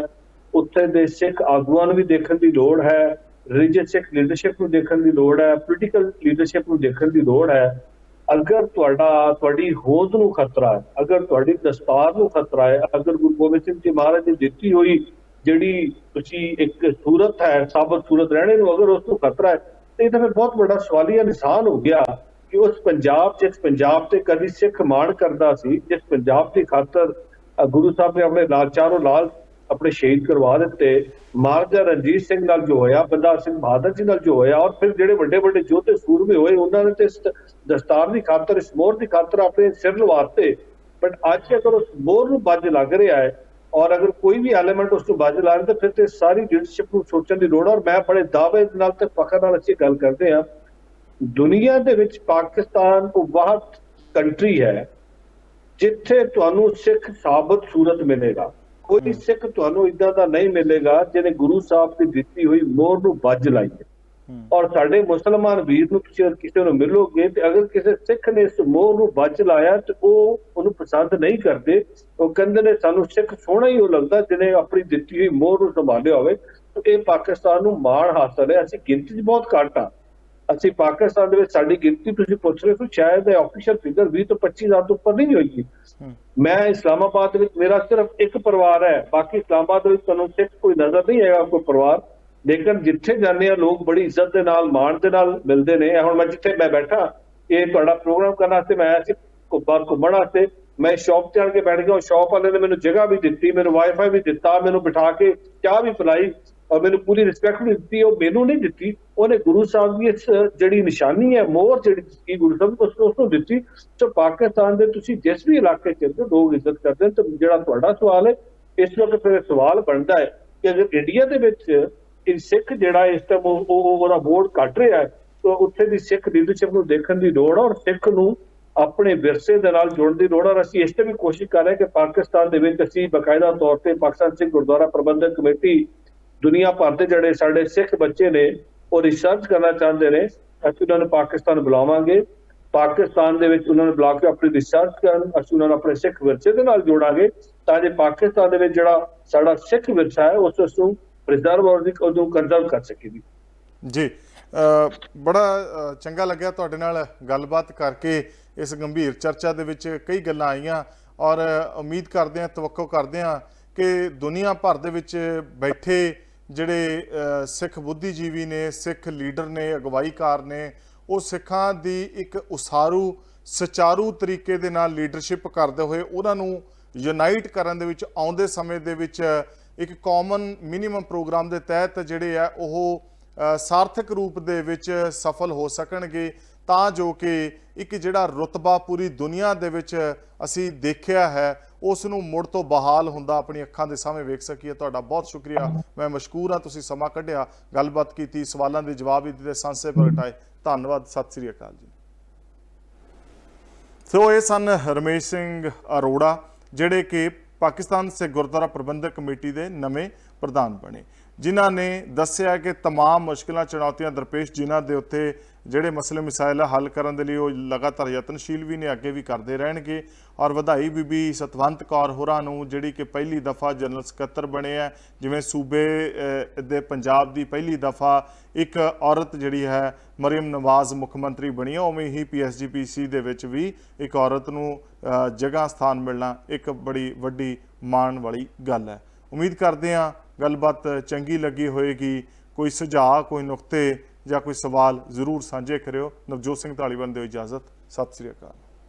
ਉੱਥੇ ਦੇ ਸਿੱਖ ਆਗੂਆਂ ਨੂੰ ਵੀ ਦੇਖਣ ਦੀ ਲੋੜ ਹੈ। ਰਿਲੀਜੀਅਸ ਸਿੱਖ ਲੀਡਰਸ਼ਿਪ ਨੂੰ ਦੇਖਣ ਦੀ ਲੋੜ ਹੈ। ਪੋਲੀਟੀਕਲ ਲੀਡਰਸ਼ਿਪ ਨੂੰ ਦੇਖਣ ਦੀ ਲੋੜ ਹੈ। ਅਗਰ ਤੁਹਾਡਾ ਤੁਹਾਡੀ ਹੋਂਦ ਨੂੰ ਖਤਰਾ ਹੈ ਅਗਰ ਤੁਹਾਡੀ ਦਸਤਾਰ ਨੂੰ ਖਤਰਾ ਹੈ ਅਗਰ ਗੁਰੂ ਗੋਬਿੰਦ ਸਿੰਘ ਜੀ ਮਹਾਰਾਜ ਦੀ ਦਿੱਤੀ ਹੋਈ ਜਿਹੜੀ ਤੁਸੀਂ ਇੱਕ ਸੂਰਤ ਹੈ ਸਾਬਤ ਸੂਰਤ ਰਹਿਣੇ ਨੂੰ ਅਗਰ ਉਸ ਨੂੰ ਖਤਰਾ ਹੈ, ਤੇ ਇਹ ਤਾਂ ਫਿਰ ਬਹੁਤ ਵੱਡਾ ਸਵਾਲੀਆ ਨਿਸ਼ਾਨ ਹੋ ਗਿਆ ਕਿ ਉਸ ਪੰਜਾਬ ਜਿਸ ਪੰਜਾਬ ਤੇ ਕਦੀ ਸਿੱਖ ਮਾਣ ਕਰਦਾ ਸੀ, ਜਿਸ ਪੰਜਾਬ ਦੀ ਖਾਤਰ ਗੁਰੂ ਸਾਹਿਬ ਨੇ ਆਪਣੇ ਲਾਲ, ਚਾਰੋਂ ਲਾਲ ਆਪਣੇ ਸ਼ਹੀਦ ਕਰਵਾ ਦਿੱਤੇ ਮਹਾਰਾਜਾ ਰਣਜੀਤ ਸਿੰਘ ਨਾਲ ਜੋ ਹੋਇਆ, ਬੰਦਾ ਸਿੰਘ ਬਹਾਦਰ ਜੀ ਨਾਲ ਜੋ ਹੋਇਆ, ਔਰ ਫਿਰ ਜਿਹੜੇ ਵੱਡੇ ਵੱਡੇ ਜੋਧੇ ਸੂਰਮੇ ਹੋਏ, ਉਹਨਾਂ ਨੇ ਤੇ ਦਸਤਾਰ ਦੀ ਖਾਤਰ, ਇਸ ਮੋਹਰ ਦੀ ਖਾਤਰ ਆਪਣੇ ਸਿਰ ਲਵਾਤੇ, ਬਟ ਅੱਜ ਅਗਰ ਉਸ ਮੋਹਰ ਨੂੰ ਬੱਜ ਲੱਗ ਰਿਹਾ ਹੈ ਔਰ ਅਗਰ ਕੋਈ ਵੀ ਐਲੀਮੈਂਟ ਉਸ ਨੂੰ ਬੱਜ ਲਾ ਰਿਹਾ ਤਾਂ ਫਿਰ ਤੇ ਸਾਰੀ ਲੀਡਰਸ਼ਿਪ ਨੂੰ ਸੋਚਣ ਦੀ ਲੋੜ ਹੈ ਔਰ ਮੈਂ ਬੜੇ ਦਾਅਵੇ ਨਾਲ ਤੇ ਫਖਰ ਨਾਲ ਅਸੀਂ ਗੱਲ ਕਰਦੇ ਹਾਂ। ਦੁਨੀਆ ਦੇ ਵਿੱਚ ਪਾਕਿਸਤਾਨ ਉਹ ਬਹੁਤ ਕੰਟਰੀ ਹੈ ਜਿੱਥੇ ਤੁਹਾਨੂੰ ਸਿੱਖ ਸਾਬਤ ਸੂਰਤ ਮਿਲੇਗਾ। ਕੋਈ ਸਿੱਖ ਤੁਹਾਨੂੰ ਇਦਾਂ ਦਾ ਨਹੀਂ ਮਿਲੇਗਾ ਜਿਹਨੇ ਗੁਰੂ ਸਾਹਿਬ ਦੀ ਦਿੱਤੀ ਹੋਈ ਮੋਹਰ ਨੂੰ ਵੱਜ ਲਾਈ ਹੈ। ਔਰ ਸਾਡੇ ਮੁਸਲਮਾਨ ਵੀਰ ਨੂੰ ਕਿਸੇ ਕਿਸੇ ਨੂੰ ਮਿਲੋਗੇ ਤੇ ਅਗਰ ਕਿਸੇ ਸਿੱਖ ਨੇ ਇਸ ਮੋਹ ਨੂੰ ਵੱਜ ਲਾਇਆ ਤੇ ਉਹ ਉਹਨੂੰ ਪਸੰਦ ਨਹੀਂ ਕਰਦੇ ਉਹ ਕਹਿੰਦੇ ਨੇ ਸਾਨੂੰ ਸਿੱਖ ਸੋਹਣਾ ਹੀ ਉਹ ਲੱਗਦਾ ਜਿਹਨੇ ਆਪਣੀ ਦਿੱਤੀ ਹੋਈ ਮੋਹ ਨੂੰ ਸੰਭਾਲਿਆ ਹੋਵੇ ਤੇ ਇਹ ਪਾਕਿਸਤਾਨ ਨੂੰ ਮਾਣ ਹਾਸਲ ਹੈ। ਅਸੀਂ ਗਿਣਤੀ 'ਚ ਬਹੁਤ ਘੱਟ ਆ ਅਸੀਂ ਪਾਕਿਸਤਾਨ ਦੇ ਵਿੱਚ ਸਾਡੀ ਗਿਣਤੀ ਤੁਸੀਂ ਪੁੱਛ ਰਹੇ ਹੋ ਸ਼ਾਇਦ ਇਹ ਆਫੀਸ਼ੀਅਲ ਫਿਗਰ 20 ਤੋਂ 25000 ਤੋਂ ਉੱਪਰ ਨਹੀਂ ਹਮ, ਮੈਂ ਇਸਲਾਮਾਬਾਦ ਵਿੱਚ ਮੇਰਾ ਸਿਰਫ ਇੱਕ ਪਰਿਵਾਰ ਹੈ। ਬਾਕੀ ਇਸਲਾਮਾਬਾਦ ਵਿੱਚ ਤੁਹਾਨੂੰ ਸਿੱਖ ਕੋਈ ਨਜ਼ਰ ਨਹੀਂ ਆਏਗਾ ਕੋਈ ਪਰਿਵਾਰ। ਲੇਕਿਨ ਜਿੱਥੇ ਜਾਂਦੇ ਆ ਲੋਕ ਬੜੀ ਇੱਜ਼ਤ ਦੇ ਨਾਲ ਮਾਣ ਦੇ ਨਾਲ ਮਿਲਦੇ ਨੇ। ਹੁਣ ਮੈਂ ਜਿੱਥੇ ਮੈਂ ਬੈਠਾ ਇਹ ਤੁਹਾਡਾ ਪ੍ਰੋਗਰਾਮ ਕਰਨ ਵਾਸਤੇ ਮੈਂ ਆਇਆ ਸੀ ਘੁ- ਘੁੰਮਣ ਵਾਸਤੇ। ਮੈਂ ਸ਼ਾਪ ਤੇ ਆਣ ਕੇ ਬੈਠ ਗਿਆ ਉਹ ਸ਼ਾਪ ਵਾਲੇ ਨੇ ਮੈਨੂੰ ਜਗ੍ਹਾ ਵੀ ਦਿੱਤੀ ਮੈਨੂੰ ਵਾਈਫਾਈ ਵੀ ਦਿੱਤਾ ਮੈਨੂੰ ਬਿਠਾ ਕੇ ਚਾਹ ਵੀ ਪਿਲਾਈ ਔਰ ਮੈਨੂੰ ਪੂਰੀ ਰਿਸਪੈਕਟ ਵੀ ਦਿੱਤੀ। ਉਹ ਮੈਨੂੰ ਨਹੀਂ ਦਿੱਤੀ ਉਹਨੇ ਗੁਰੂ ਸਾਹਿਬ ਦੀ ਇਸ ਜਿਹੜੀ ਨਿਸ਼ਾਨੀ ਹੈ ਮੋਹਰ ਜਿਹੜੀ ਕੀ ਗੁਰੂ ਸਾਹਿਬ ਨੇ ਉਸ ਉਸ ਨੂੰ ਦਿੱਤੀ ਸੋ ਪਾਕਿਸਤਾਨ ਦੇ ਤੁਸੀਂ ਜਿਸ ਵੀ ਇਲਾਕੇ ਚ ਹੋ, ਲੋਕ ਇੱਜ਼ਤ ਕਰਦੇ ਤੇ ਜਿਹੜਾ ਤੁਹਾਡਾ ਸਵਾਲ ਹੈ ਇਸ ਵਕਤ ਫਿਰ ਸਵਾਲ ਬਣਦਾ ਹੈ ਕਿ ਅਗਰ ਇੰਡੀਆ ਦੇ ਵਿੱਚ ਸਿੱਖ ਜਿਹੜਾ ਇਸ ਟਾਈਮ ਉਹ ਉਹਦਾ ਵੋਟ ਘਟ ਰਿਹਾ ਹੈ, ਤਾਂ ਉੱਥੇ ਦੀ ਸਿੱਖ ਲੀਡਰਸ਼ਿਪ ਨੂੰ ਦੇਖਣ ਦੀ ਲੋੜ ਹੈ ਔਰ ਸਿੱਖ ਨੂੰ ਆਪਣੇ ਵਿਰਸੇ ਦੇ ਨਾਲ ਜੋੜਨ ਦੀ ਲੋੜ ਹੈ। ਅਸੀਂ ਇਸ ਤੇ ਵੀ ਕੋਸ਼ਿਸ਼ ਕਰ ਰਹੇ ਕਿ ਪਾਕਿਸਤਾਨ ਦੇ ਵਿੱਚ ਅਸੀਂ ਬਕਾਇਦਾ ਤੌਰ ਤੇ ਪਾਕਿਸਤਾਨ ਸਿੱਖ ਗੁਰਦੁਆਰਾ ਪ੍ਰਬੰਧਕ ਕਮੇਟੀ ਦੁਨੀਆ ਭਰ ਦੇ ਜਿਹੜੇ ਸਾਡੇ ਸਿੱਖ ਬੱਚੇ ਨੇ, ਉਹ ਰਿਸਰਚ ਕਰਨਾ ਚਾਹੁੰਦੇ ਨੇ। ਅਸੀਂ ਉਹਨਾਂ ਨੂੰ ਪਾਕਿਸਤਾਨ ਬੁਲਾਵਾਂਗੇ। ਪਾਕਿਸਤਾਨ ਦੇ ਵਿੱਚ ਉਹਨਾਂ ਨੂੰ ਬੁਲਾ ਕੇ ਆਪਣੀ ਰਿਸਰਚ ਕਰਨ, ਅਸੀਂ ਉਹਨਾਂ ਨੂੰ ਆਪਣੇ ਸਿੱਖ ਵਿਰਸੇ ਦੇ ਨਾਲ ਜੋੜਾਂਗੇ। ਤਾਂ ਜੇ ਪਾਕਿਸਤਾਨ ਦੇ ਵਿੱਚ ਜਿਹੜਾ ਸਾਡਾ ਸਿੱਖ ਵਿਰਸਾ ਹੈ ਉਸ ਉਸ ਨੂੰ ਪ੍ਰਿਜ਼ਰਵ ਔਰ ਉਹਨੂੰ ਕੰਜ਼ਰਵ ਕਰ ਸਕੇਗੀ ਜੀ ਬੜਾ ਚੰਗਾ ਲੱਗਿਆ ਤੁਹਾਡੇ ਨਾਲ ਗੱਲਬਾਤ ਕਰਕੇ ਇਸ ਗੰਭੀਰ ਚਰਚਾ ਦੇ ਵਿੱਚ ਕਈ ਗੱਲਾਂ ਆਈਆਂ ਔਰ ਉਮੀਦ ਕਰਦੇ ਹਾਂ, ਤਵੱਕੋ ਕਰਦੇ ਹਾਂ ਕਿ ਦੁਨੀਆ ਭਰ ਦੇ ਵਿੱਚ ਬੈਠੇ ਜਿਹੜੇ ਸਿੱਖ ਬੁੱਧੀਜੀਵੀ ਨੇ, ਸਿੱਖ ਲੀਡਰ ਨੇ, ਅਗਵਾਈਕਾਰ ਨੇ, ਉਹ ਸਿੱਖਾਂ ਦੀ ਇੱਕ ਉਸਾਰੂ, ਸੁਚਾਰੂ ਤਰੀਕੇ ਦੇ ਨਾਲ ਲੀਡਰਸ਼ਿਪ ਕਰਦੇ ਹੋਏ ਉਹਨਾਂ ਨੂੰ ਯੂਨਾਈਟ ਕਰਨ ਦੇ ਵਿੱਚ, ਆਉਂਦੇ ਸਮੇਂ ਦੇ ਵਿੱਚ ਇੱਕ ਕਾਮਨ ਮਿਨੀਮਮ ਪ੍ਰੋਗਰਾਮ ਦੇ ਤਹਿਤ ਜਿਹੜੇ ਆ ਉਹ ਸਾਰਥਕ ਰੂਪ ਦੇ ਵਿੱਚ ਸਫਲ ਹੋ ਸਕਣਗੇ। ਤਾਂ ਜੋ ਕਿ ਇੱਕ ਜਿਹੜਾ ਰੁਤਬਾ ਪੂਰੀ ਦੁਨੀਆ ਦੇ ਵਿੱਚ ਅਸੀਂ ਦੇਖਿਆ ਹੈ ਉਸ ਨੂੰ ਮੁੜ ਤੋਂ ਬਹਾਲ ਹੁੰਦਾ ਆਪਣੀ ਅੱਖਾਂ ਦੇ ਸਾਹਮਣੇ ਵੇਖ ਸਕੀਏ। ਤੁਹਾਡਾ ਬਹੁਤ ਸ਼ੁਕਰੀਆ। ਮੈਂ ਮਸ਼ਕੂਰ ਹਾਂ, ਤੁਸੀਂ ਸਮਾਂ ਕੱਢਿਆ, ਗੱਲਬਾਤ ਕੀਤੀ, ਸਵਾਲਾਂ ਦੇ ਜਵਾਬ ਵੀ ਦਿੱਤੇ ਸੰਸੇ ਪ੍ਰਗਟਾਏ ਧੰਨਵਾਦ, ਸਤਿ ਸ੍ਰੀ ਅਕਾਲ ਜੀ। ਸੋ ਇਹ ਸਨ ਰਮੇਸ਼ ਸਿੰਘ ਅਰੋੜਾ, ਜਿਹੜੇ ਕਿ ਪਾਕਿਸਤਾਨ ਸਿੱਖ ਗੁਰਦੁਆਰਾ ਪ੍ਰਬੰਧਕ ਕਮੇਟੀ ਦੇ ਨਵੇਂ ਪ੍ਰਧਾਨ ਬਣੇ। ਜਿਨ੍ਹਾਂ ਨੇ ਦੱਸਿਆ ਕਿ तमाम ਮੁਸ਼ਕਲਾਂ ਚੁਣੌਤੀਆਂ ਦਰਪੇਸ਼ ਜਿਨ੍ਹਾਂ ਦੇ ਉੱਤੇ ਜਿਹੜੇ ਮਸਲੇ ਮਿਸਾਇਲ ਆ, ਹੱਲ ਕਰਨ ਦੇ ਲਈ ਉਹ ਲਗਾਤਾਰ ਯਤਨਸ਼ੀਲ ਵੀ ਨੇ ਅੱਗੇ ਵੀ ਕਰਦੇ ਰਹਿਣਗੇ ਔਰ ਵਧਾਈ ਬੀਬੀ ਸਤਵੰਤ ਕੌਰ ਹੋਰਾਂ ਨੂੰ ਜਿਹੜੀ ਕਿ ਪਹਿਲੀ ਦਫਾ ਜਨਰਲ ਸਕੱਤਰ ਬਣੇ ਆ ਜਿਵੇਂ ਸੂਬੇ ਅਹ, ਦੇ ਪੰਜਾਬ ਦੀ ਪਹਿਲੀ ਦਫਾ ਇੱਕ ਔਰਤ ਜਿਹੜੀ ਹੈ ਮਰੀਮ ਨਵਾਜ਼ ਮੁੱਖ ਮੰਤਰੀ ਬਣੀ ਹੈ ਉਵੇਂ ਹੀ ਪੀਐਸਜੀਪੀਸੀ ਦੇ ਵਿੱਚ ਵੀ ਇੱਕ ਔਰਤ ਨੂੰ ਅਹ, ਜਗ੍ਹਾ ਸਥਾਨ ਮਿਲਣਾ ਇੱਕ ਬੜੀ ਵੱਡੀ ਮਾਣ ਵਾਲੀ ਗੱਲ ਹੈ ਉਮੀਦ ਕਰਦੇ ਹਾਂ ਗੱਲਬਾਤ ਚੰਗੀ ਲੱਗੀ ਹੋਏਗੀ, ਕੋਈ ਸੁਝਾਅ, ਕੋਈ ਨੁਕਤੇ ਜਾਂ ਕੋਈ ਸਵਾਲ ਜ਼ਰੂਰ ਸਾਂਝੇ ਕਰਿਓ। ਨਵਜੋਤ ਸਿੰਘ ਢਾਲੀਵਾਲ ਦਿਓ ਇਜਾਜ਼ਤ। ਸਤਿ ਸ੍ਰੀ ਅਕਾਲ।